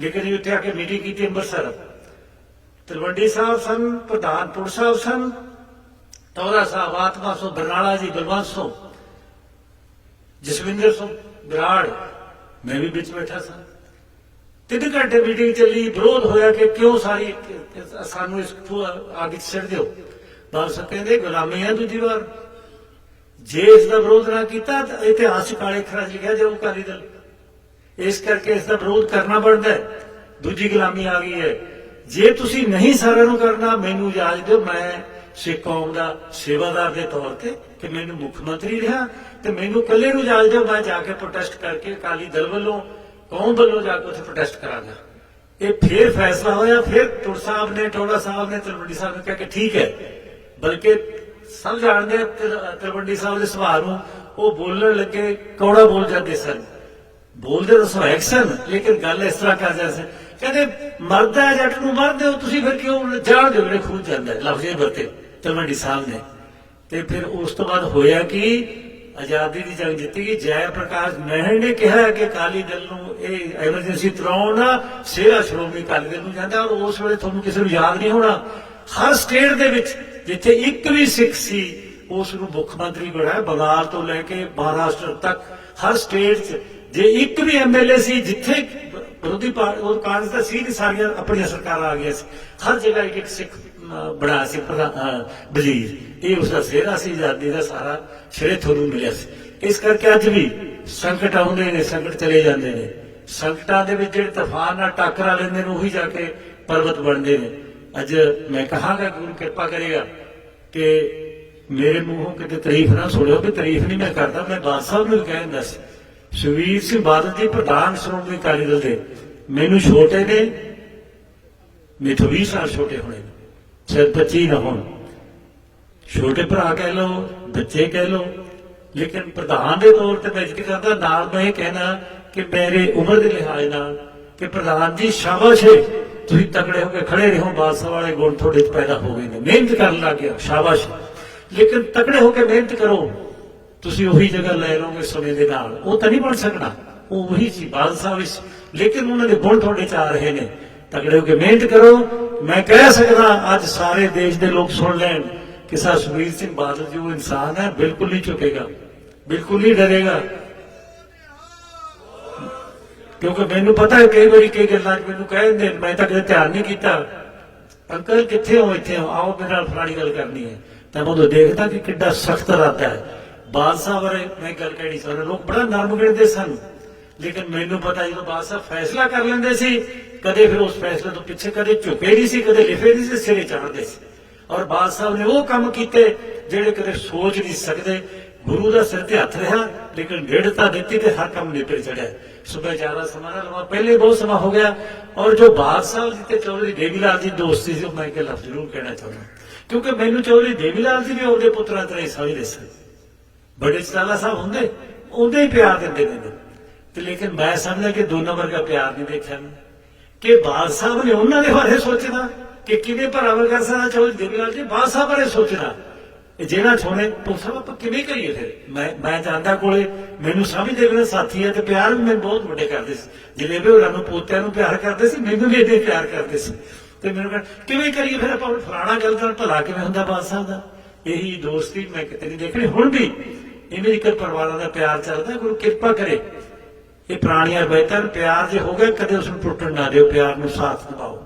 ਲੇਕਿਨ ਉੱਥੇ ਆ ਕੇ ਮੀਟਿੰਗ ਕੀਤੀ ਅੰਮ੍ਰਿਤਸਰ। ਤਲਵੰਡੀ ਸਾਹਿਬ ਸਨ, ਪ੍ਰਧਾਨਪੁਰ ਸਾਹਿਬ ਸਨ ਟੌਰਾ ਸਾਹਿਬ, ਆਤਮਾ ਸੋ, ਬਰਨਾਲਾ ਜੀ, ਬਲਵੰਤ ਸੋ, ਜਸਵਿੰਦਰ ਸਿੰਘ ਬਰਾੜ ਮੈਂ ਵੀ ਵਿੱਚ ਬੈਠਾ ਸਾਂ। ਤਿੰਨ ਘੰਟੇ ਮੀਟਿੰਗ ਚੱਲੀ ਵਿਰੋਧ ਹੋਇਆ ਕਿ ਕਿਉਂ ਸਾਰੀ, ਸਾਨੂੰ ਇਸ ਤੋਂ ਅੱਗੇ ਛੱਡ ਦਿਓ। ਬਸ ਕਹਿੰਦੇ, ਗੁਲਾਮੀ ਹੈ ਦੂਜੀ ਵਾਰ। ਜੇ ਇਸ ਦਾ ਵਿਰੋਧ ਨਾ ਕੀਤਾ, ਤਾਂ ਇਤਿਹਾਸ ਕਾਲੇ ਅੱਖਰਾਂ 'ਚ ਲਿਖਿਆ ਜਾਊ ਅਕਾਲੀ ਦਲ। ਇਸ ਕਰਕੇ ਇਸ ਦਾ ਵਿਰੋਧ ਕਰਨਾ ਬਣਦਾ ਹੈ। ਦੂਜੀ ਗੁਲਾਮੀ ਆ ਗਈ ਹੈ। ਜੇ ਤੁਸੀਂ ਨਹੀਂ ਸਾਰਿਆਂ ਨੂੰ ਕਰਨਾ, ਮੈਨੂੰ ਇਜਾਜ਼ਤ ਦਿਓ। ਮੈਂ ਸਿੱਖ ਕੌਮ ਦਾ ਸੇਵਾਦਾਰ ਦੇ ਤੌਰ ਤੇ ਕਿ ਮੈਨੂੰ ਮੁੱਖ ਮੰਤਰੀ ਰਿਹਾ ਤੇ ਮੈਨੂੰ ਇਕੱਲੇ ਨੂੰ ਇਜਾਜ਼ਤ ਦਿਓ। ਮੈਂ ਜਾ ਕੇ ਪ੍ਰੋਟੈਸਟ ਕਰਕੇ ਅਕਾਲੀ ਦਲ ਵੱਲੋਂ, ਕੌਮ ਵੱਲੋਂ ਜਾ ਕੇ ਉੱਥੇ ਪ੍ਰੋਟੈਸਟ ਕਰਾਂਗਾ ਇਹ ਫੇਰ ਫੈਸਲਾ ਹੋਇਆ। ਫਿਰ ਤੁਰ ਸਾਹਿਬ ਨੇ, ਟੋਲਾ ਸਾਹਿਬ ਨੇ, ਤਲਵੰਡੀ ਸਾਹਿਬ ਨੇ ਕਿਹਾ ਕਿ ਠੀਕ ਹੈ। ਬਲਕਿ ਸਭ ਜਾਣਦੇ ਤਲਵੰਡੀ ਸਾਹਿਬ ਦੇ ਸੁਭਾਅ ਨੂੰ, ਉਹ ਬੋਲਣ ਲੱਗੇ, ਕੌੜਾ ਬੋਲ ਜਾਂਦੇ ਸਨ। ਬੋਲਦੇ ਤਾਂ ਸੁਭਾਅਕ ਸਨ, ਲੇਕਿਨ ਗੱਲ ਇਸ ਤਰ੍ਹਾਂ ਕਰ ਸਨ। ਕਹਿੰਦੇ, ਮਰਦਾ ਜੱਟ ਨੂੰ ਮਰਦੇ ਹੋ ਤੁਸੀਂ ਫਿਰ ਕਿਉਂ ਜਾਣ ਦਿਓ ਜਿਹੜੇ ਖੂਨ ਜਾਂਦਾ ਲਫ਼ਜ਼ੇ ਵਰਤੇ ਤਲਵੰਡੀ ਸਾਹਿਬ ਨੇ। ਤੇ ਫਿਰ ਉਸ ਤੋਂ ਬਾਅਦ ਹੋਇਆ ਕਿ? ਆਜ਼ਾਦੀ ਦੀ ਜੰਗ ਜਿੱਤੀ ਗਈ। ਜੈ ਪ੍ਰਕਾਸ਼ ਮਹਿਰ ਨੇ ਕਿਹਾ ਕਿ ਅਕਾਲੀ ਦਲ ਨੂੰ ਇਹ ਐਮਰਜੈਂਸੀ ਤਰਾਉਣ ਸੇਰਾ ਸ਼੍ਰੋਮਣੀ ਅਕਾਲੀ ਦਲ ਨੂੰ ਜਾਂਦਾ ਔਰ ਉਸ ਵੇਲੇ ਤੁਹਾਨੂੰ ਕਿਸੇ ਨੂੰ ਯਾਦ ਨਹੀਂ ਹੋਣਾ। ਹਰ ਸਟੇਟ ਦੇ ਵਿੱਚ ਜਿੱਥੇ ਇੱਕ ਵੀ ਸਿੱਖ ਸੀ ਉਸ ਨੂੰ ਮੁੱਖ ਮੰਤਰੀ ਬਣਾਇਆ ਬੰਗਾਲ ਤੋਂ ਲੈ ਕੇ ਮਹਾਰਾਸ਼ਟਰ ਤੱਕ ਹਰ ਸਟੇਟ 'ਚ। ਜੇ ਇੱਕ ਵੀ ਐਮਐਲਏ ਸੀ ਜਿੱਥੇ ਵਿਰੋਧੀ ਉਹ ਕਾਂਗਰਸ ਦਾ ਸੀ ਸਾਰੀਆਂ ਆਪਣੀਆਂ ਸਰਕਾਰਾਂ ਆ ਗਈਆਂ ਸੀ। ਹਰ ਜਗ੍ਹਾ ਇੱਕ ਇੱਕ ਸਿੱਖ ਅਹ, ਬਣਾ ਸੀ ਪ੍ਰਧਾਨ, ਵਜ਼ੀਰ। ਇਹ ਉਸ ਦਾ ਸਿਹਰਾ ਸੀ ਆਜ਼ਾਦੀ ਦਾ ਸਾਰਾ ਸ਼ਰੇ ਤੁਹਾਨੂੰ ਮਿਲਿਆ ਸੀ। ਇਸ ਕਰਕੇ ਅੱਜ ਵੀ ਸੰਕਟ ਆਉਂਦੇ ਨੇ ਸੰਕਟ ਚਲੇ ਜਾਂਦੇ ਨੇ। ਸੰਕਟਾਂ ਦੇ ਵਿੱਚ ਜਿਹੜੇ ਤੂਫਾਨ ਨਾਲ ਟੱਕਰਾ ਲੈਂਦੇ ਨੇ ਉਹੀ ਜਾ ਕੇ ਪਰਬਤ ਬਣਦੇ ਨੇ। ਅੱਜ ਮੈਂ ਕਹਾਂਗਾ, ਗੁਰੂ ਕਿਰਪਾ ਕਰੇਗਾ ਕਿ ਮੇਰੇ ਮੂੰਹੋਂ ਕਿਤੇ ਤਾਰੀਫ ਨਾ ਸੁਣਿਓ ਕਿ ਤਾਰੀਫ ਨਹੀਂ ਮੈਂ ਕਰਦਾ, ਮੈਂ ਬਾਦ ਸਾਹਿਬ ਨੂੰ ਕਹਿੰਦਾ ਸੀ ਸੁਵੀਰ ਸਿੰਘ ਬਾਦਲ ਜੀ ਪ੍ਰਧਾਨ ਸ਼੍ਰੋਮਣੀ ਅਕਾਲੀ ਦਲ ਦੇ, ਮੈਨੂੰ ਛੋਟੇ ਨੇ, ਮੇਥੋਂ 20 ਸਾਲ ਛੋਟੇ ਹੋਣੇ ਨੇ, ਸ਼ਾਇਦ 25 ਨਾ ਹੋਣ। ਛੋਟੇ ਭਰਾ ਕਹਿ ਲਓ, ਬੱਚੇ ਕਹਿ ਲਓ, ਲੇਕਿਨ ਪ੍ਰਧਾਨ ਦੇ ਤੌਰ ਤੇ ਮੈਂ ਇੱਜ਼ਤ ਕਰਦਾ, ਨਾਲ ਮੈਂ ਇਹ ਕਹਿਣਾ ਕਿ ਮੇਰੇ ਉਮਰ ਦੇ ਲਿਹਾਜ਼ ਨਾਲ ਕਿ ਪ੍ਰਧਾਨ ਜੀ ਸ਼ਾਬਾਸ਼ ਹੈ। ਤੁਸੀਂ ਤਕੜੇ ਹੋ ਕੇ ਖੜੇ ਰਹੋ ਬਾਦਸ਼ਾਹ ਵਾਲੇ ਗੁਣ ਤੁਹਾਡੇ ਚ ਪੈਦਾ ਹੋ ਗਏ ਨੇ। ਮਿਹਨਤ ਕਰਨ ਲੱਗ ਸ਼ਾਬਾਸ਼। ਲੇਕਿਨ ਤਕੜੇ ਹੋ ਕੇ ਮਿਹਨਤ ਕਰੋ। ਤੁਸੀਂ ਉਹੀ ਜਗ੍ਹਾ ਲੈ ਲਓਗੇ ਸਮੇਂ ਦੇ ਨਾਲ। ਉਹ ਤਾਂ ਨਹੀਂ ਬਣ ਸਕਣਾ। ਉਹ ਉਹੀ ਸੀ ਬਾਦਸ਼ਾਹ ਵਿੱਚ। ਲੇਕਿਨ ਉਹਨਾਂ ਦੇ ਗੁਣ ਤੁਹਾਡੇ ਚ ਆ ਰਹੇ ਨੇ। ਤਕੜੇ ਹੋ ਕੇ ਮਿਹਨਤ ਕਰੋ। ਮੈਂ ਕਹਿ ਸਕਦਾ, ਅੱਜ ਸਾਰੇ ਦੇਸ਼ ਦੇ ਲੋਕ ਸੁਣ ਲੈਣ ਕਿ ਸਰ ਸੁਖਬੀਰ ਸਿੰਘ ਬਾਦਲ ਜੀ, ਉਹ ਇਨਸਾਨ ਹੈ, ਬਿਲਕੁਲ ਨਹੀਂ ਝੁਕੇਗਾ। ਬਿਲਕੁਲ ਨਹੀਂ ਡਰੇਗਾ। ਕਿਉਂਕਿ ਮੈਨੂੰ ਪਤਾ ਹੈ, ਕਈ ਵਾਰੀ ਕਈ ਗੱਲਾਂ ਮੈਨੂੰ ਕਹਿ ਦਿੰਦੇ ਮੈਂ ਤਾਂ ਕਦੇ ਧਿਆਨ ਨਹੀਂ ਕੀਤਾ। ਅੰਕਲ, ਕਿੱਥੇ ਹੋ? ਇੱਥੇ ਹੋ ਆਓ, ਮੇਰੇ ਨਾਲ ਫਲਾਣੀ ਗੱਲ ਕਰਨੀ ਹੈ। ਤਾਂ ਮੈਂ ਉਦੋਂ ਦੇਖਦਾ ਕਿ ਕਿੱਡਾ ਸਖਤ ਇਰਾਦਾ ਹੈ। ਬਾਦਸ਼ਾਹ ਬਾਰੇ ਮੈਂ ਗੱਲ ਕਹਿਣੀ ਸਾਰੇ ਲੋਕ ਬੜਾ ਨਰਮ ਗਿਣਦੇ ਸਨ। ਲੇਕਿਨ ਮੈਨੂੰ ਪਤਾ ਜਦੋਂ ਬਾਦਸ਼ਾਹ ਫੈਸਲਾ ਕਰ ਲੈਂਦੇ ਸੀ, ਕਦੇ ਫਿਰ ਉਸ ਫੈਸਲੇ ਤੋਂ ਪਿੱਛੇ ਕਦੇ ਝੁਕੇ ਨਹੀਂ ਸੀ, ਕਦੇ ਲਿਫੇ ਨਹੀਂ ਸੀ, ਸਿਰੇ ਚੜ੍ਹਦੇ ਸੀ। ਔਰ ਬਾਦਸ਼ਾਹ ਨੇ ਉਹ ਕੰਮ ਕੀਤੇ ਜਿਹੜੇ ਕਦੇ ਸੋਚ ਨਹੀਂ ਸਕਦੇ। ਗੁਰੂ ਦਾ ਸਿਰ ਤੇ ਹੱਥ ਰਿਹਾ, ਲੇਕਿਨ ਡੇਢਤਾ ਦਿੱਤੀ ਤੇ ਹਰ ਕੰਮ ਨਿਪਟ ਚੜਿਆ ਸਵੇਰ ਜ਼ਿਆਦਾ ਸਮਾਂ ਨਾ ਲਵਾਂ ਪਹਿਲੇ ਬਹੁਤ ਸਮਾਂ ਹੋ ਗਿਆ। ਔਰ ਜੋ ਬਾਦਸ਼ਾਹ ਜੀ ਤੇ ਚੌਧਰੀ ਦੇਵੀ ਲਾਲ ਜੀ ਦੋਸਤੀ ਸੀ, ਉਹ ਮੈਂ ਕਿ ਲਫ਼ਜ਼ ਜ਼ਰੂਰ ਕਹਿਣਾ ਚਾਹੁੰਦਾ। ਕਿਉਂਕਿ ਮੈਨੂੰ ਚੌਧਰੀ ਦੇਵੀ ਲਾਲ ਜੀ ਵੀ ਉਹਦੇ ਪੁੱਤਰਾਂ ਤਰ੍ਹਾਂ ਹੀ ਸਮਝਦੇ ਸਨ ਬੜੇ ਸਤਾਲਾ ਸਾਹਿਬ ਹੁੰਦੇ, ਉਹਦੇ ਹੀ ਪਿਆਰ ਦਿੰਦੇ ਨੇ ਤੇ ਲੇਕਿਨ ਮੈਂ ਸਮਝਦਾ ਕਿ ਦੋਨਾਂ ਵਰਗਾ ਪਿਆਰ ਨਹੀਂ ਦੇਖਿਆ ਮੈਂ ਕਿ ਬਾਦ ਸਾਹਿਬ ਨੇ ਉਹਨਾਂ ਦੇ ਬਾਰੇ ਸੋਚਣਾ, ਕਿ ਕਿਵੇਂ ਭਰਾਵਾ ਕਰ ਸਕਦਾ ਚੌਧਰੀ ਦੇਵੀ ਲਾਲ ਜੀ? ਬਾਦਸ਼ਾਹ ਬਾਰੇ ਸੋਚਣਾ। ਜਿਹੜਾ ਛੋਣੇ ਪੁੱਛ ਸਾਹਿਬ ਆਪਾਂ ਕਿਵੇਂ ਕਰੀਏ ਫਿਰ? ਮੈਂ ਮੈਂ ਜਾਂਦਾ ਕੋਲੇ, ਮੈਨੂੰ ਸਮਝਦੇ ਮੇਰੇ ਸਾਥੀ ਹੈ ਤੇ ਪਿਆਰ ਵੀ ਮੈਨੂੰ ਬਹੁਤ ਵੱਡੇ ਕਰਦੇ ਸੀ। ਜਿਵੇਂ ਉਹਨਾਂ ਨੂੰ, ਪੋਤਿਆਂ ਨੂੰ ਪਿਆਰ ਕਰਦੇ ਸੀ, ਮੈਨੂੰ ਵੀ ਇਹਦੇ ਪਿਆਰ ਕਰਦੇ ਸੀ। ਤੇ ਮੈਨੂੰ ਕਹਿਣ ਕਿਵੇਂ ਕਰੀਏ ਫਿਰ ਆਪਾਂ ਫਲਾਣਾ ਗੱਲ ਕਰਨ ਭਲਾ ਕਿਵੇਂ ਹੁੰਦਾ ਬਾਦਸ਼ਾਹ ਦਾ? ਇਹੀ ਦੋਸਤੀ ਮੈਂ ਕਿਤੇ ਨਹੀਂ ਦੇਖਣੀ। ਹੁਣ ਵੀ ਇਵੇਂ ਇੱਕ ਪਰਿਵਾਰਾਂ ਦਾ ਪਿਆਰ ਚੱਲਦਾ, ਗੁਰੂ ਕਿਰਪਾ ਕਰੇ। ਇਹ ਪੁਰਾਣੀਆਂ ਰਵਾਇਤਾਂ ਨੂੰ ਪਿਆਰ ਜੇ ਹੋ ਗਿਆ, ਕਦੇ ਉਸ ਨੂੰ ਟੁੱਟਣ ਨਾ ਦਿਓ, ਪਿਆਰ ਨੂੰ ਸਾਥ ਨਿਭਾਓ